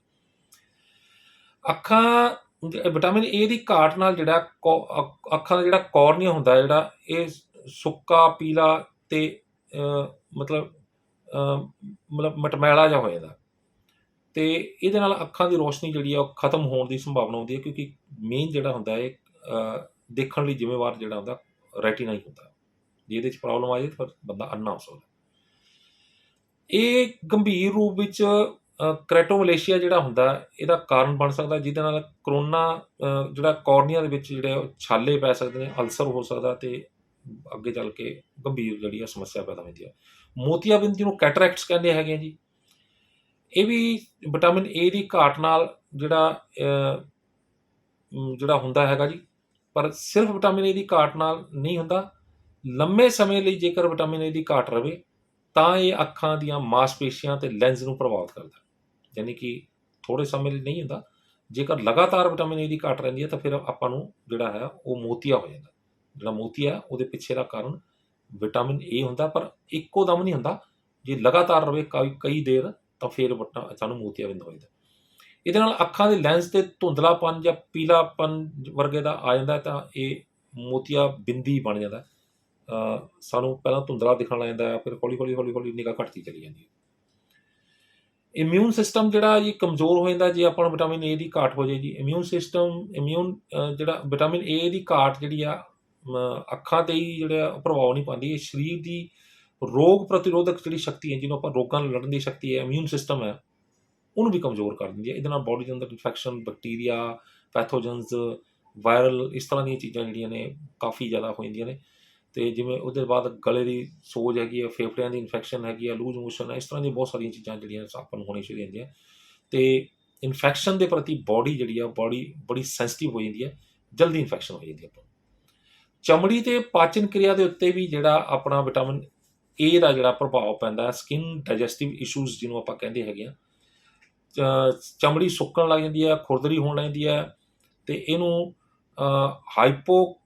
ਅੱਖਾਂ ਵਿਟਾਮਿਨ ਏ ਦੀ ਘਾਟ ਨਾਲ ਜਿਹੜਾ ਅੱਖਾਂ ਦਾ ਜਿਹੜਾ ਕਾਰਨੀਆ ਹੁੰਦਾ ਜਿਹੜਾ ਇਹ ਸੁੱਕਾ, ਪੀਲਾ ਤੇ ਮਤਲਬ ਮਤਲਬ ਮਟਮੈਲਾ ਜਿਹਾ ਹੋ ਜਾਂਦਾ। ਤੇ ਇਹਦੇ ਨਾਲ ਅੱਖਾਂ ਦੀ ਰੋਸ਼ਨੀ ਜਿਹੜੀ ਆ ਉਹ ਖਤਮ ਹੋਣ ਦੀ ਸੰਭਾਵਨਾ ਹੁੰਦੀ ਹੈ, ਕਿਉਂਕਿ ਮੇਨ ਜਿਹੜਾ ਹੁੰਦਾ ਹੈ ਦੇਖਣ ਲਈ ਜ਼ਿੰਮੇਵਾਰ ਜਿਹੜਾ ਹੁੰਦਾ, ਰੈਟੀਨਾ ਹੀ ਹੁੰਦਾ। ਜੇ ਇਹਦੇ 'ਚ ਪ੍ਰੋਬਲਮ ਆ ਜਾਏ ਤਾਂ ਬੰਦਾ ਅੰਨਾ ਹੋ ਸਕਦਾ। ਇਹ ਗੰਭੀਰ ਰੂਪ ਵਿੱਚ ਕ੍ਰੈਟੋਮਲੇਸ਼ੀਆ ਜਿਹੜਾ ਹੁੰਦਾ, ਇਹਦਾ ਕਾਰਨ ਬਣ ਸਕਦਾ ਜਿਹਦੇ ਨਾਲ ਕਰੋਨਾ ਜਿਹੜਾ ਕਾਰਨੀਆ ਦੇ ਵਿੱਚ ਜਿਹੜੇ ਛਾਲੇ ਪੈ ਸਕਦੇ ਨੇ, ਅਲਸਰ ਹੋ ਸਕਦਾ ਤੇ ਅੱਗੇ ਚੱਲ ਕੇ ਗੰਭੀਰ ਜਿਹੜੀ ਆ ਸਮੱਸਿਆ ਪੈਦਾ ਹੁੰਦੀ ਹੈ ਮੋਤੀਆਬਿੰਦ ਜਿਹਨੂੰ ਕੈਟਰੈਕਟਸ ਕਹਿੰਦੇ ਹੈਗੇ ਆ ਜੀ। ਇਹ ਵੀ ਵਿਟਾਮਿਨ ਏ ਦੀ ਘਾਟ ਨਾਲ ਜਿਹੜਾ ਜਿਹੜਾ ਹੁੰਦਾ ਹੈਗਾ ਜੀ, ਪਰ ਸਿਰਫ ਵਿਟਾਮਿਨ ਏ ਦੀ ਘਾਟ ਨਾਲ ਨਹੀਂ ਹੁੰਦਾ। ਲੰਮੇ ਸਮੇਂ ਲਈ ਜੇਕਰ ਵਿਟਾਮਿਨ ਏ ਦੀ ਘਾਟ ਰਵੇ, ਤਾਂ ਇਹ ਅੱਖਾਂ ਦੀਆਂ ਮਾਸਪੇਸ਼ੀਆਂ ਤੇ ਲੈਂਸ ਨੂੰ ਪ੍ਰਭਾਵਿਤ ਕਰਦਾ ਯਾਨੀ ਕਿ ਥੋੜੇ ਸਮੇਂ ਲਈ ਨਹੀਂ ਹੁੰਦਾ। ਜੇਕਰ ਲਗਾਤਾਰ ਵਿਟਾਮਿਨ ਏ ਦੀ ਘਾਟ ਰਹਿੰਦੀ ਹੈ ਤਾਂ ਫਿਰ ਆਪਾਂ ਨੂੰ ਜਿਹੜਾ ਹੈ ਉਹ ਮੋਤੀਆ ਹੋ ਜਾਂਦਾ। ਜਿਹੜਾ ਮੋਤੀਆ ਉਹਦੇ ਪਿੱਛੇ ਦਾ ਕਾਰਨ ਵਿਟਾਮਿਨ ਏ ਹੁੰਦਾ, ਪਰ ਇੱਕੋ ਦਮ ਨਹੀਂ ਹੁੰਦਾ। ਜੇ ਲਗਾਤਾਰ ਰਵੇ ਕਈ ਕਈ ਦੇਰ ਤਾਂ ਫਿਰ ਸਾਨੂੰ ਮੋਤੀਆ ਬਿੰਦ ਹੋ ਜਾਂਦਾ ਇਹਦੇ ਨਾਲ ਅੱਖਾਂ ਦੇ ਲੈਂਸ ਤੇ ਧੁੰਦਲਾਪਨ ਜਾਂ ਪੀਲਾਪਨ ਵਰਗੇ ਦਾ ਆ ਜਾਂਦਾ ਤਾਂ ਇਹ ਮੋਤੀਆ ਬਿੰਦੀ ਬਣ ਜਾਂਦਾ ਸਾਨੂੰ ਪਹਿਲਾਂ ਧੁੰਦਲਾ ਦਿਖਣ ਲੱਗ ਜਾਂਦਾ ਫਿਰ ਹੌਲੀ ਹੌਲੀ ਹੌਲੀ ਹੌਲੀ ਨਿਗਾਹ ਘਟਦੀ ਚਲੀ ਜਾਂਦੀ ਹੈ। ਇਮਿਊਨ ਸਿਸਟਮ ਜਿਹੜਾ ਜੀ ਕਮਜ਼ੋਰ ਹੋ ਜਾਂਦਾ ਜੇ ਆਪਾਂ ਨੂੰ ਵਿਟਾਮਿਨ ਏ ਦੀ ਘਾਟ ਹੋ ਜਾਏ ਜੀ ਇਮਿਊਨ ਸਿਸਟਮ ਇਮਿਊਨ ਜਿਹੜਾ ਵਿਟਾਮਿਨ ਏ ਦੀ ਘਾਟ ਜਿਹੜੀ ਆ ਅੱਖਾਂ ਤੇ ਹੀ ਜਿਹੜਾ ਪ੍ਰਭਾਵ ਨਹੀਂ ਪਾਉਂਦੀ। ਇਹ ਸਰੀਰ ਦੀ ਰੋਗ ਪ੍ਰਤੀਰੋਧਕ ਜਿਹੜੀ ਸ਼ਕਤੀ ਹੈ, ਜਿਹਨੂੰ ਆਪਾਂ ਰੋਗਾਂ ਨਾਲ ਲੜਨ ਦੀ ਸ਼ਕਤੀ ਹੈ ਇਮਿਊਨ ਸਿਸਟਮ ਹੈ, ਉਹਨੂੰ ਵੀ ਕਮਜ਼ੋਰ ਕਰ ਦਿੰਦੀ ਹੈ। ਇਹਦੇ ਨਾਲ ਬਾਡੀ ਦੇ ਅੰਦਰ ਇਨਫੈਕਸ਼ਨ ਬੈਕਟੀਰੀਆ ਪੈਥੋਜਨਸ ਵਾਇਰਲ ਇਸ ਤਰ੍ਹਾਂ ਦੀਆਂ ਚੀਜ਼ਾਂ ਜਿਹੜੀਆਂ ਨੇ, ਕਾਫੀ ਜ਼ਿਆਦਾ ਹੋ ਜਾਂਦੀਆਂ ਨੇ। ਤੇ ਜਿਵੇਂ ਉਹਦੇ ਬਾਅਦ ਗਲੇ ਦੀ ਸੋਜ ਹੈਗੀ ਹੈ ਫੇਫੜਿਆਂ ਦੀ ਇਨਫੈਕਸ਼ਨ ਹੈਗੀ ਹੈ ਲੂਜ਼ ਮੋਸ਼ਨ ਹੈ ਇਸ ਤਰ੍ਹਾਂ ਦੀ ਬਹੁਤ ਸਾਰੀਆਂ ਚੀਜ਼ਾਂ ਜਿਹੜੀਆਂ ਆਪਾਂ ਨੂੰ ਹੋਣੀ ਸ਼ੁਰੂ ਹੁੰਦੀਆਂ ਤੇ ਇਨਫੈਕਸ਼ਨ ਦੇ ਪ੍ਰਤੀ ਬਾਡੀ ਜਿਹੜੀ ਆ ਬਾਡੀ ਬੜੀ ਸੈਂਸਿਟਿਵ ਹੋ ਜਾਂਦੀ ਹੈ ਜਲਦੀ ਇਨਫੈਕਸ਼ਨ ਹੋ ਜਾਂਦੀ ਹੈ ਆਪਾਂ ਚਮੜੀ ਤੇ ਪਾਚਨ ਕਿਰਿਆ ਦੇ ਉੱਤੇ ਵੀ ਜਿਹੜਾ ਆਪਣਾ ਵਿਟਾਮਿਨ ਏ ਦਾ ਜਿਹੜਾ ਪ੍ਰਭਾਵ ਪੈਂਦਾ ਸਕਿਨ ਡਾਈਜੈਸਟਿਵ ਇਸ਼ੂਜ਼ ਜਿਹਨੂੰ ਆਪਾਂ ਕਹਿੰਦੇ ਹੈਗੇ ਆ। ਚਮੜੀ ਸੁੱਕਣ ਲੱਗ ਜਾਂਦੀ ਹੈ ਖੁਰਦਰੀ ਹੋਣ ਲੱਗਦੀ ਹੈ ਤੇ ਇਹਨੂੰ ਹਾਈਪੋ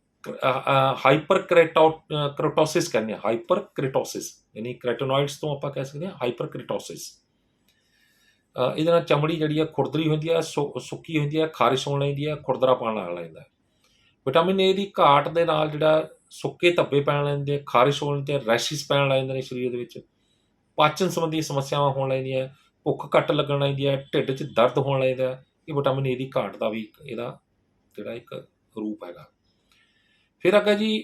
ਹਾਈਪਰ ਕ੍ਰੈਟੋਸਿਸ ਕਹਿੰਦੇ ਆ ਹਾਈਪਰ ਕ੍ਰੈਟੋਸਿਸ ਯਾਨੀ ਕ੍ਰੈਟੋਨੋਇਡਸ ਤੋਂ ਆਪਾਂ ਕਹਿ ਸਕਦੇ ਹਾਂ ਹਾਈਪਰ ਕ੍ਰੈਟੋਸਿਸ ਇਹਦੇ ਨਾਲ ਚਮੜੀ ਜਿਹੜੀ ਆ ਖੁਰਦਰੀ ਹੁੰਦੀ ਆ ਸੁੱਕੀ ਹੁੰਦੀ ਆ, ਖਾਰਿਸ਼ ਹੋਣ ਲੱਗਦੀ ਆ, ਖੁਰਦਰਾ ਪਾਣ ਲੱਗ ਜਾਂਦਾ ਵਿਟਾਮਿਨ ਏ ਦੀ ਘਾਟ ਦੇ ਨਾਲ ਜਿਹੜਾ ਸੁੱਕੇ ਧੱਬੇ ਪੈਣ ਲੈਂਦੇ ਖਾਰਿਸ਼ ਹੋਣ ਤੇ ਰੈਸ਼ਿਸ ਪੈਣ ਲੱਗ ਜਾਂਦੇ ਨੇ ਸਰੀਰ ਦੇ ਵਿੱਚ, ਪਾਚਨ ਸੰਬੰਧੀ ਸਮੱਸਿਆਵਾਂ ਹੋਣ ਲੱਗਦੀਆਂ ਭੁੱਖ ਘੱਟ ਲੱਗਣ ਲੱਗਦੀ ਹੈ, ਢਿੱਡ 'ਚ ਦਰਦ ਹੋਣ ਲੱਗਦਾ ਇਹ ਵਿਟਾਮਿਨ ਏ ਦੀ ਘਾਟ ਦਾ ਵੀ ਇਹਦਾ ਜਿਹੜਾ ਇੱਕ ਰੂਪ ਹੈਗਾ। ਫਿਰ ਅੱਗੇ ਜੀ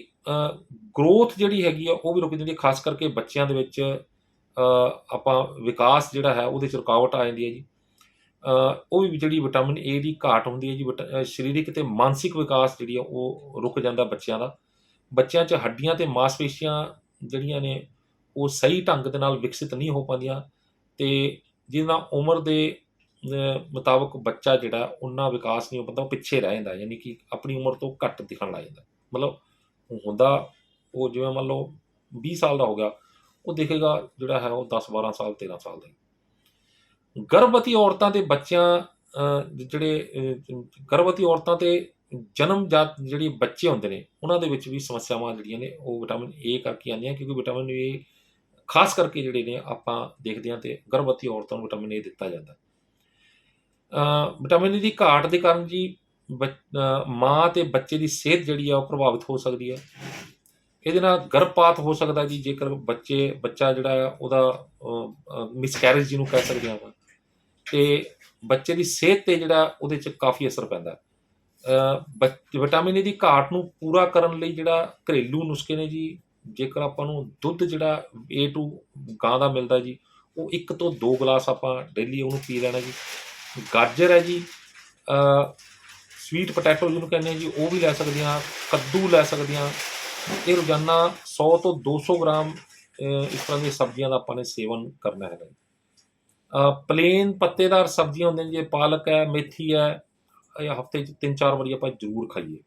ਗਰੋਥ ਜਿਹੜੀ ਹੈਗੀ ਆ, ਉਹ ਵੀ ਰੁਕ ਜਾਂਦੀ ਹੈ, ਖਾਸ ਕਰਕੇ ਬੱਚਿਆਂ ਦੇ ਵਿੱਚ ਆਪਾਂ ਵਿਕਾਸ ਜਿਹੜਾ ਹੈ, ਉਹਦੇ ਚ ਰੁਕਾਵਟ ਆ ਜਾਂਦੀ ਹੈ ਜੀ। ਉਹ ਵੀ ਜਿਹੜੀ ਵਿਟਾਮਿਨ ਏ ਦੀ ਘਾਟ ਹੁੰਦੀ ਹੈ ਜੀ ਸਰੀਰਕ ਤੇ ਮਾਨਸਿਕ ਵਿਕਾਸ ਜਿਹੜੀ ਆ, ਉਹ ਰੁਕ ਜਾਂਦਾ ਬੱਚਿਆਂ ਦਾ। ਬੱਚਿਆਂ 'ਚ ਹੱਡੀਆਂ ਤੇ ਮਾਸਪੇਸ਼ੀਆਂ ਜਿਹੜੀਆਂ ਨੇ, ਉਹ ਸਹੀ ਢੰਗ ਦੇ ਨਾਲ ਵਿਕਸਿਤ ਨਹੀਂ ਹੋ ਪਾਉਂਦੀਆਂ ਤੇ ਜਿਹਨਾਂ ਉਮਰ ਦੇ ਮੁਤਾਬਕ ਬੱਚਾ ਜਿਹੜਾ, ਉਹਨਾਂ ਵਿਕਾਸ ਨਹੀਂ ਹੋ ਪਾਉਂਦਾ, ਉਹ ਪਿੱਛੇ ਰਹਿ ਜਾਂਦਾ, ਯਾਨੀ ਕਿ ਆਪਣੀ ਉਮਰ ਤੋਂ ਘੱਟ ਦਿਖਣ ਲੱਗ ਜਾਂਦਾ। ਮਤਲਬ ਹੁੰਦਾ, ਉਹ ਜਿਵੇਂ ਮੰਨ ਲਓ 20 ਸਾਲ ਦਾ ਹੋ ਗਿਆ, ਉਹ ਦੇਖੇਗਾ ਜਿਹੜਾ ਹੈ ਉਹ 10 12 ਸਾਲ 13 ਸਾਲ ਦਾ ਗਰਭਵਤੀ ਔਰਤਾਂ ਦੇ ਬੱਚਿਆਂ ਜਿਹੜੇ ਗਰਭਵਤੀ ਔਰਤਾਂ ਤੇ ਜਨਮ ਜਾਤ ਜਿਹੜੀ ਬੱਚੇ ਹੁੰਦੇ ਨੇ, ਉਹਨਾਂ ਦੇ ਵਿੱਚ ਵੀ ਸਮੱਸਿਆਵਾਂ ਜਿਹੜੀਆਂ ਨੇ, ਉਹ ਵਿਟਾਮਿਨ ਏ ਕਰਕੇ ਆਉਂਦੀਆਂ, ਕਿਉਂਕਿ ਵਿਟਾਮਿਨ ਏ ਖਾਸ ਕਰਕੇ ਜਿਹੜੇ ਨੇ, ਆਪਾਂ ਦੇਖਦੇ ਹਾਂ ਤੇ ਗਰਭਵਤੀ ਔਰਤਾਂ ਨੂੰ ਵਿਟਾਮਿਨ ਏ ਦਿੱਤਾ ਜਾਂਦਾ। ਅ ਵਿਟਾਮਿਨ ਏ ਦੀ ਘਾਟ ਦੇ ਕਾਰਨ ਜੀ ਮਾਂ ਤੇ ਬੱਚੇ ਦੀ ਸਿਹਤ ਜਿਹੜੀ ਆ ਉਹ ਪ੍ਰਭਾਵਿਤ ਹੋ ਸਕਦੀ ਹੈ ਇਹਦੇ ਨਾਲ ਗਰਭਪਾਤ ਹੋ ਸਕਦਾ ਜੀ, ਜੇਕਰ ਬੱਚੇ, ਬੱਚਾ ਜਿਹੜਾ ਆ, ਉਹਦਾ ਮਿਸਕੈਰੇਜ ਜਿਹਨੂੰ ਕਹਿ ਸਕਦੇ ਆਪਾਂ। ਤੇ ਬੱਚੇ ਦੀ ਸਿਹਤ ਤੇ ਜਿਹੜਾ ਉਹਦੇ 'ਚ ਕਾਫੀ ਅਸਰ ਪੈਂਦਾ। ਹੈ ਵਿਟਾਮਿਨ ਏ ਦੀ ਘਾਟ ਨੂੰ ਪੂਰਾ ਕਰਨ ਲਈ ਜਿਹੜਾ ਘਰੇਲੂ ਨੁਸਖੇ ਨੇ ਜੀ, ਜੇਕਰ ਆਪਾਂ ਨੂੰ ਦੁੱਧ ਜਿਹੜਾ A2 ਗਾਂ ਦਾ ਮਿਲਦਾ ਜੀ, ਉਹ ਇੱਕ ਤੋਂ ਦੋ ਗਲਾਸ ਆਪਾਂ ਡੇਲੀ ਉਹਨੂੰ ਪੀ ਲੈਣਾ ਜੀ। ਗਾਜਰ ਹੈ ਜੀ ਸਵੀਟ ਪੋਟੈਟੋ ਜਿਹਨੂੰ ਕਹਿੰਦੇ ਆ ਜੀ, ਉਹ ਵੀ ਲੈ ਸਕਦੇ ਹਾਂ ਕੱਦੂ ਲੈ ਸਕਦੇ ਹਾਂ ਇਹ ਰੋਜ਼ਾਨਾ 100 ਤੋਂ 200 ਗ੍ਰਾਮ ਇਸ ਤਰ੍ਹਾਂ ਦੀਆਂ ਸਬਜ਼ੀਆਂ ਦਾ ਆਪਾਂ ਨੇ ਸੇਵਨ ਕਰਨਾ ਹੈਗਾ ਪਲੇਨ ਪੱਤੇਦਾਰ ਸਬਜ਼ੀਆਂ ਹੁੰਦੀਆਂ ਨੇ ਜੇ ਪਾਲਕ ਹੈ, ਮੇਥੀ ਹੈ, ਇਹ ਹਫ਼ਤੇ 'ਚ ਤਿੰਨ ਚਾਰ ਵਾਰੀ ਆਪਾਂ ਜ਼ਰੂਰ ਖਾਈਏ।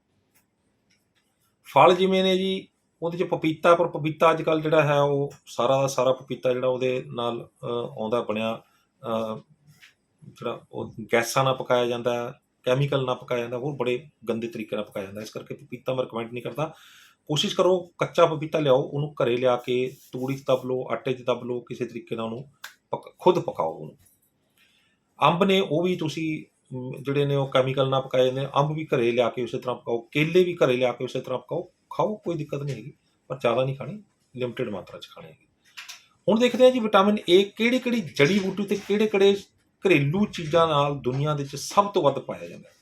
ਫਲ ਜਿਵੇਂ ਨੇ ਜੀ, ਉਹਦੇ 'ਚ ਪਪੀਤਾ, ਪਰ ਪਪੀਤਾ ਅੱਜ ਕੱਲ ਜਿਹੜਾ ਹੈ, ਉਹ ਸਾਰਾ ਦਾ ਸਾਰਾ ਪਪੀਤਾ ਜਿਹੜਾ ਉਹਦੇ ਨਾਲ ਆਉਂਦਾ ਬਣਿਆ ਜਿਹੜਾ ਉਹ ਗੈਸਾਂ ਨਾਲ ਪਕਾਇਆ ਜਾਂਦਾ ਹੈ। ਕੈਮੀਕਲ ਨਾਲ ਪਕਾਇਆ ਜਾਂਦਾ ਉਹ ਬੜੇ ਗੰਦੇ ਤਰੀਕੇ ਨਾਲ ਪਕਾਇਆ ਜਾਂਦਾ। ਇਸ ਕਰਕੇ ਪਪੀਤਾ ਮੈਂ ਰਿਕਮੈਂਡ ਨਹੀਂ ਕਰਦਾ। ਕੋਸ਼ਿਸ਼ ਕਰੋ, ਕੱਚਾ ਪਪੀਤਾ ਲਿਆਓ, ਉਹਨੂੰ ਘਰੇ ਲਿਆ ਕੇ ਤੂੜੀ 'ਚ ਦਬ ਲਓ, ਆਟੇ 'ਚ ਦਬ ਲਓ, ਕਿਸੇ ਤਰੀਕੇ ਨਾਲ ਉਹਨੂੰ ਪਕ- ਖੁਦ ਪਕਾਓ ਉਹਨੂੰ। ਅੰਬ ਨੇ ਉਹ ਵੀ ਤੁਸੀਂ ਜਿਹੜੇ ਨੇ ਉਹ ਕੈਮੀਕਲ ਨਾਲ ਪਕਾਏ ਨੇ ਅੰਬ ਵੀ ਘਰੇ ਲਿਆ ਕੇ ਉਸੇ ਤਰ੍ਹਾਂ ਪਕਾਓ, ਕੇਲੇ ਵੀ ਘਰੇ ਲਿਆ ਕੇ ਉਸੇ ਤਰ੍ਹਾਂ ਪਕਾਓ, ਖਾਓ, ਕੋਈ ਦਿੱਕਤ ਨਹੀਂ ਹੈਗੀ, ਪਰ ਜ਼ਿਆਦਾ ਨਹੀਂ ਖਾਣੀ ਲਿਮਟਿਡ ਮਾਤਰਾ 'ਚ ਖਾਣੀ ਹੈਗੀ। ਹੁਣ ਦੇਖਦੇ ਹਾਂ ਜੀ ਵਿਟਾਮਿਨ ਏ ਕਿਹੜੀ ਕਿਹੜੀ ਜੜੀ ਬੂਟੀ ਤੇ ਕਿਹੜੇ ਕਿਹੜੇ ਘਰੇਲੂ ਚੀਜ਼ਾਂ ਨਾਲ ਦੁਨੀਆ ਦੇ ਵਿੱਚ ਸਭ ਤੋਂ ਵੱਧ ਪਾਇਆ ਜਾਂਦਾ ਹੈ।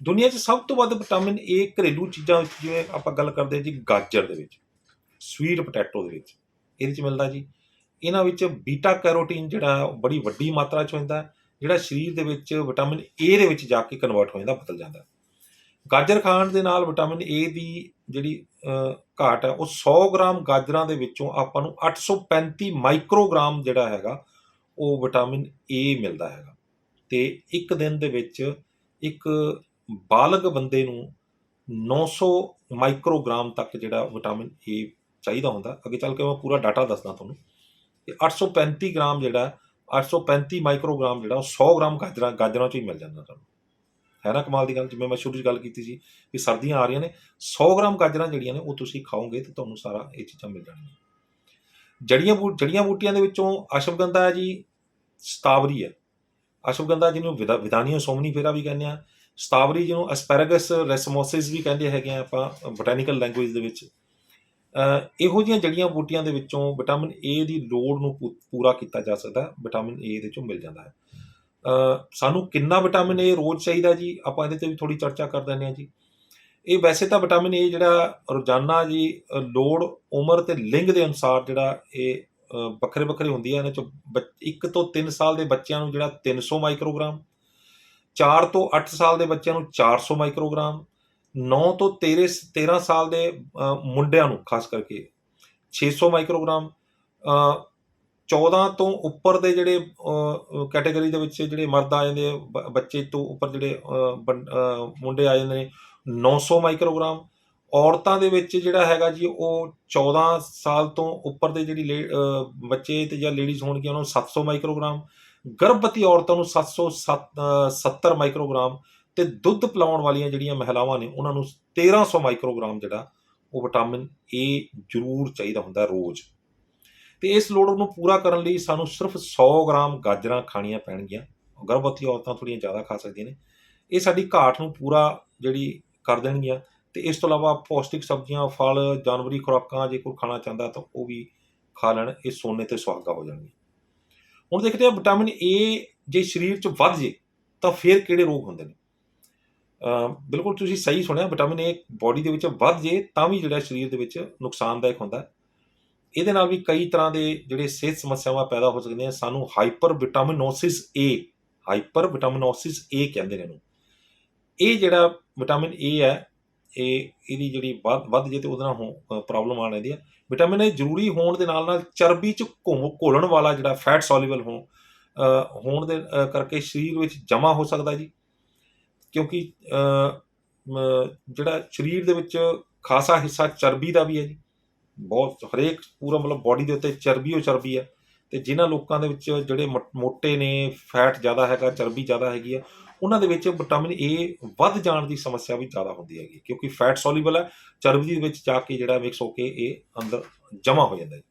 ਦੁਨੀਆ 'ਚ ਸਭ ਤੋਂ ਵੱਧ ਵਿਟਾਮਿਨ ਏ ਘਰੇਲੂ ਚੀਜ਼ਾਂ ਵਿੱਚ ਜਿਵੇਂ ਆਪਾਂ ਗੱਲ ਕਰਦੇ ਹਾਂ ਜੀ ਗਾਜਰ ਦੇ ਵਿੱਚ ਸਵੀਟ ਪੋਟੈਟੋ ਦੇ ਵਿੱਚ, ਇਹਦੇ 'ਚ ਮਿਲਦਾ ਜੀ। ਇਹਨਾਂ ਵਿੱਚ ਬੀਟਾ ਕੈਰੋਟੀਨ ਜਿਹੜਾ ਹੈ ਉਹ ਬੜੀ ਵੱਡੀ ਮਾਤਰਾ 'ਚ ਹੁੰਦਾ ਹੈ, ਜਿਹੜਾ ਸਰੀਰ ਦੇ ਵਿੱਚ ਵਿਟਾਮਿਨ ਏ ਦੇ ਵਿੱਚ ਜਾ ਕੇ ਕਨਵਰਟ ਹੋ ਜਾਂਦਾ, ਬਦਲ ਜਾਂਦਾ ਗਾਜਰ ਖਾਣ ਦੇ ਨਾਲ ਵਿਟਾਮਿਨ ਏ ਦੀ ਜਿਹੜੀ ਘਾਟ ਹੈ, ਉਹ 100 ਗ੍ਰਾਮ ਗਾਜਰਾਂ ਦੇ ਵਿੱਚੋਂ ਆਪਾਂ ਨੂੰ 835 ਮਾਈਕਰੋਗ੍ਰਾਮ ਜਿਹੜਾ ਹੈਗਾ ਉਹ ਵਿਟਾਮਿਨ ਏ ਮਿਲਦਾ ਹੈਗਾ। ਤੇ ਇੱਕ ਦਿਨ ਦੇ ਵਿੱਚ ਇੱਕ ਬਾਲਗ ਬੰਦੇ ਨੂੰ 900 ਮਾਈਕਰੋਗ੍ਰਾਮ ਤੱਕ ਜਿਹੜਾ ਵਿਟਾਮਿਨ ਏ ਚਾਹੀਦਾ ਹੁੰਦਾ। ਅੱਗੇ ਚੱਲ ਕੇ ਮੈਂ ਪੂਰਾ ਡਾਟਾ ਦੱਸਦਾ ਤੁਹਾਨੂੰ। ਤੇ 835 ਗ੍ਰਾਮ ਜਿਹੜਾ 835 ਮਾਈਕਰੋਗ੍ਰਾਮ ਜਿਹੜਾ, ਉਹ 100 ਗ੍ਰਾਮ ਗਾਜਰਾਂ ਗਾਜਰਾਂ ਚੋਂ ਹੀ ਮਿਲ ਜਾਂਦਾ ਤੁਹਾਨੂੰ। ਹੈ ਨਾ ਕਮਾਲ ਦੀ ਗੱਲ, ਜਿਵੇਂ ਮੈਂ ਸ਼ੁਰੂ 'ਚ ਗੱਲ ਕੀਤੀ ਸੀ ਕਿ ਸਰਦੀਆਂ ਆ ਰਹੀਆਂ ਨੇ 100 ਗ੍ਰਾਮ ਗਾਜਰਾਂ ਜਿਹੜੀਆਂ ਨੇ, ਉਹ ਤੁਸੀਂ ਖਾਓਗੇ ਤੇ ਤੁਹਾਨੂੰ ਸਾਰਾ ਇਹ ਚੀਜ਼ਾਂ ਮਿਲ ਜਾਣਗੀਆਂ। ਜੜੀਆਂ ਬੂ ਜੜੀਆਂ ਬੂਟੀਆਂ ਦੇ ਵਿੱਚੋਂ ਅਸ਼ਵਗੰਧਾ ਹੈ ਜੀ ਸਤਾਵਰੀ ਹੈ। ਅਸ਼ਵਗੰਧਾ ਜਿਹਨੂੰ ਵਿਦਾ ਵਿਦਾਨੀਓ ਸੋਮਨੀ ਫੇਰਾ ਵੀ ਕਹਿੰਦੇ ਆ। ਸਤਾਵਰੀ ਜਿਹਨੂੰ ਐਸਪੈਰਾਗਸ ਰੈਸਮੋਸਿਸ ਵੀ ਕਹਿੰਦੇ ਹੈਗੇ ਆ ਆਪਾਂ, ਬੋਟੈਨੀਕਲ ਲੈਂਗੁਏਜ ਦੇ ਵਿੱਚ। ਇਹੋ ਜਿਹੀਆਂ ਜੜੀਆਂ ਬੂਟੀਆਂ ਦੇ ਵਿੱਚੋਂ ਵਿਟਾਮਿਨ ਏ ਦੀ ਲੋੜ ਨੂੰ ਪੂ- ਪੂਰਾ ਕੀਤਾ ਜਾ ਸਕਦਾ, ਵਿਟਾਮਿਨ ਏ ਦੇ ਚੋਂ ਮਿਲ ਜਾਂਦਾ ਹੈ। ਸਾਨੂੰ ਕਿੰਨਾ ਵਿਟਾਮਿਨ ਏ ਰੋਜ਼ ਚਾਹੀਦਾ ਜੀ? ਆਪਾਂ ਇਹਦੇ ਤੇ ਵੀ ਥੋੜੀ ਚਰਚਾ ਕਰ ਦਿੰਦੇ ਹਾਂ ਜੀ। ਇਹ ਵੈਸੇ ਤਾਂ ਵਿਟਾਮਿਨ ਏ ਜਿਹੜਾ ਰੋਜ਼ਾਨਾ ਜੀ ਲੋੜ ਉਮਰ ਤੇ ਲਿੰਗ ਦੇ ਅਨੁਸਾਰ ਜਿਹੜਾ ਇਹ ਵੱਖਰੇ ਵੱਖਰੇ ਹੁੰਦੀ ਹੈ ਇਹਨਾਂ ਚੋਂ 1 ਤੋਂ 3 ਸਾਲ ਦੇ ਬੱਚਿਆਂ ਨੂੰ ਜਿਹੜਾ 300 ਮਾਈਕਰੋਗ੍ਰਾਮ 4 ਤੋਂ 8 ਸਾਲ ਦੇ ਬੱਚਿਆਂ ਨੂੰ 400 ਮਾਈਕਰੋਗ੍ਰਾਮ 9 ਤੋਂ 13 13 ਸਾਲ ਦੇ ਮੁੰਡਿਆਂ ਨੂੰ ਖਾਸ ਕਰਕੇ 600 ਮਾਈਕਰੋਗ੍ਰਾਮ ਅਹ, 14 ਤੋਂ ਉੱਪਰ ਦੇ ਜਿਹੜੇ ਕੈਟਾਗਰੀ ਦੇ ਵਿੱਚ ਜਿਹੜੇ ਮਰਦ ਆ ਜਾਂਦੇ ਆ, ਬ- ਬੱਚੇ ਤੋਂ ਉੱਪਰ ਜਿਹੜੇ ਮੁੰਡੇ ਆ ਜਾਂਦੇ ਨੇ 900 ਮਾਈਕਰੋਗ੍ਰਾਮ। ਔਰਤਾਂ ਦੇ ਵਿੱਚ ਜਿਹੜਾ ਹੈਗਾ ਜੀ, ਉਹ 14 ਸਾਲ ਤੋਂ ਉੱਪਰ ਦੇ ਜਿਹੜੀ ਲੇ- ਬੱਚੇ ਤੇ ਜਾਂ ਲੇਡੀਜ਼ ਹੋਣਗੀਆਂ, ਉਹਨਾਂ ਨੂੰ 700 ਮਾਈਕਰੋਗ੍ਰਾਮ। ਗਰਭਵਤੀ ਔਰਤਾਂ ਨੂੰ 770 ਮਾਈਕਰੋਗ੍ਰਾਮ ਤੇ ਦੁੱਧ ਪਿਲਾਉਣ ਵਾਲੀਆਂ ਜਿਹੜੀਆਂ ਮਹਿਲਾਵਾਂ ਨੇ, ਉਹਨਾਂ ਨੂੰ 1300 ਮਾਈਕਰੋਗ੍ਰਾਮ ਜਿਹੜਾ, ਉਹ ਵਿਟਾਮਿਨ ਏ ਜ਼ਰੂਰ ਚਾਹੀਦਾ ਹੁੰਦਾ ਰੋਜ਼। ਤੇ ਇਸ ਲੋੜ ਨੂੰ ਪੂਰਾ ਕਰਨ ਲਈ ਸਾਨੂੰ ਸਿਰਫ 100 ਗ੍ਰਾਮ ਗਾਜਰਾਂ ਖਾਣੀਆਂ ਪੈਣਗੀਆਂ। ਗਰਭਵਤੀ ਔਰਤਾਂ ਥੋੜ੍ਹੀਆਂ ਜ਼ਿਆਦਾ ਖਾ ਸਕਦੀਆਂ ਨੇ। ਇਹ ਸਾਡੀ ਘਾਟ ਨੂੰ ਪੂਰਾ ਜਿਹੜੀ ਕਰ ਦੇਣਗੀਆਂ। ਤੇ ਇਸ ਤੋਂ ਇਲਾਵਾ ਪੌਸ਼ਟਿਕ ਸਬਜ਼ੀਆਂ, ਫਲ, ਜਾਨਵਰੀ ਖੁਰਾਕਾਂ, ਜੇ ਕੋਈ ਖਾਣਾ ਚਾਹੁੰਦਾ ਤਾਂ ਉਹ ਵੀ ਖਾ ਲੈਣ, ਇਹ ਸੋਨੇ ਤੇ ਸੁਹਾਗਾ ਹੋ ਜਾਣਗੇ ਹੁਣ ਦੇਖਦੇ ਹਾਂ ਵਿਟਾਮਿਨ ਏ ਜੇ ਸਰੀਰ 'ਚ ਵੱਧ ਜੇ, ਤਾਂ ਫਿਰ ਕਿਹੜੇ ਰੋਗ ਹੁੰਦੇ ਨੇ? ਬਿਲਕੁਲ ਤੁਸੀਂ ਸਹੀ ਸੁਣਿਆ, ਵਿਟਾਮਿਨ ਏ ਬਾਡੀ ਦੇ ਵਿੱਚ ਵੱਧ ਜੇ, ਤਾਂ ਵੀ ਜਿਹੜਾ ਸਰੀਰ ਦੇ ਵਿੱਚ ਨੁਕਸਾਨਦਾਇਕ ਹੁੰਦਾ ਇਹਦੇ ਨਾਲ ਵੀ ਕਈ ਤਰ੍ਹਾਂ ਦੇ ਜਿਹੜੇ ਸਿਹਤ ਸਮੱਸਿਆਵਾਂ ਪੈਦਾ ਹੋ ਸਕਦੀਆਂ ਸਾਨੂੰ ਹਾਈਪਰ ਵਿਟਾਮਿਨੋਸਿਸ ਏ ਹਾਈਪਰ ਵਿਟਾਮਿਨੋਸਿਸ ਏ ਕਹਿੰਦੇ ਨੇ ਇਹਨੂੰ। ਇਹ ਜਿਹੜਾ ਵਿਟਾਮਿਨ ਏ ਹੈ, ਇਹ ਇਹਦੀ ਜਿਹੜੀ ਵੱਧ ਵੱਧ ਜੇ ਤੇ ਉਹਦੇ ਨਾਲ ਹੋ ਪ੍ਰੋਬਲਮ ਆਣ ਜਾਂਦੀ ਹੈ ਵਿਟਾਮਿਨ ਏ ਜ਼ਰੂਰੀ ਹੋਣ ਦੇ ਨਾਲ ਨਾਲ ਚਰਬੀ ਚ ਘੁੰਮ, ਘੋਲਣ ਵਾਲਾ ਜਿਹੜਾ ਫੈਟ ਸੋਲਿਬਲ ਹੋ ਹੋਣ ਦੇ ਕਰਕੇ ਸਰੀਰ ਵਿੱਚ ਜਮਾ ਹੋ ਸਕਦਾ ਜੀ। ਕਿਉਂਕਿ ਜਿਹੜਾ ਸਰੀਰ ਦੇ ਵਿੱਚ ਖਾਸਾ ਹਿੱਸਾ ਚਰਬੀ ਦਾ ਵੀ ਹੈ ਜੀ। ਬਹੁਤ, ਹਰੇਕ ਪੂਰਾ ਮਤਲਬ ਬਾਡੀ ਦੇ ਉੱਤੇ ਚਰਬੀ ਹੋ ਚਰਬੀ ਹੈ। ਤੇ ਜਿਨ੍ਹਾਂ ਲੋਕਾਂ ਦੇ ਵਿੱਚ ਜਿਹੜੇ ਮੋ- ਮੋਟੇ ਨੇ ਫੈਟ ਜ਼ਿਆਦਾ ਹੈਗਾ, ਚਰਬੀ ਜ਼ਿਆਦਾ ਹੈਗੀ ਆ ਉਹਨਾਂ ਦੇ ਵਿੱਚ ਵਿਟਾਮਿਨ ਏ ਵੱਧ ਜਾਣ ਦੀ ਸਮੱਸਿਆ ਵੀ ਜ਼ਿਆਦਾ ਹੁੰਦੀ ਹੈਗੀ, ਕਿਉਂਕਿ ਫੈਟ ਸੋਲਿਬਲ ਹੈ, ਚਰਬੀ ਦੇ ਵਿੱਚ ਜਾ ਕੇ ਜਿਹੜਾ ਮਿਕਸ ਹੋ ਕੇ ਇਹ ਅੰਦਰ ਜਮਾ ਹੋ ਜਾਂਦਾ ਹੈ,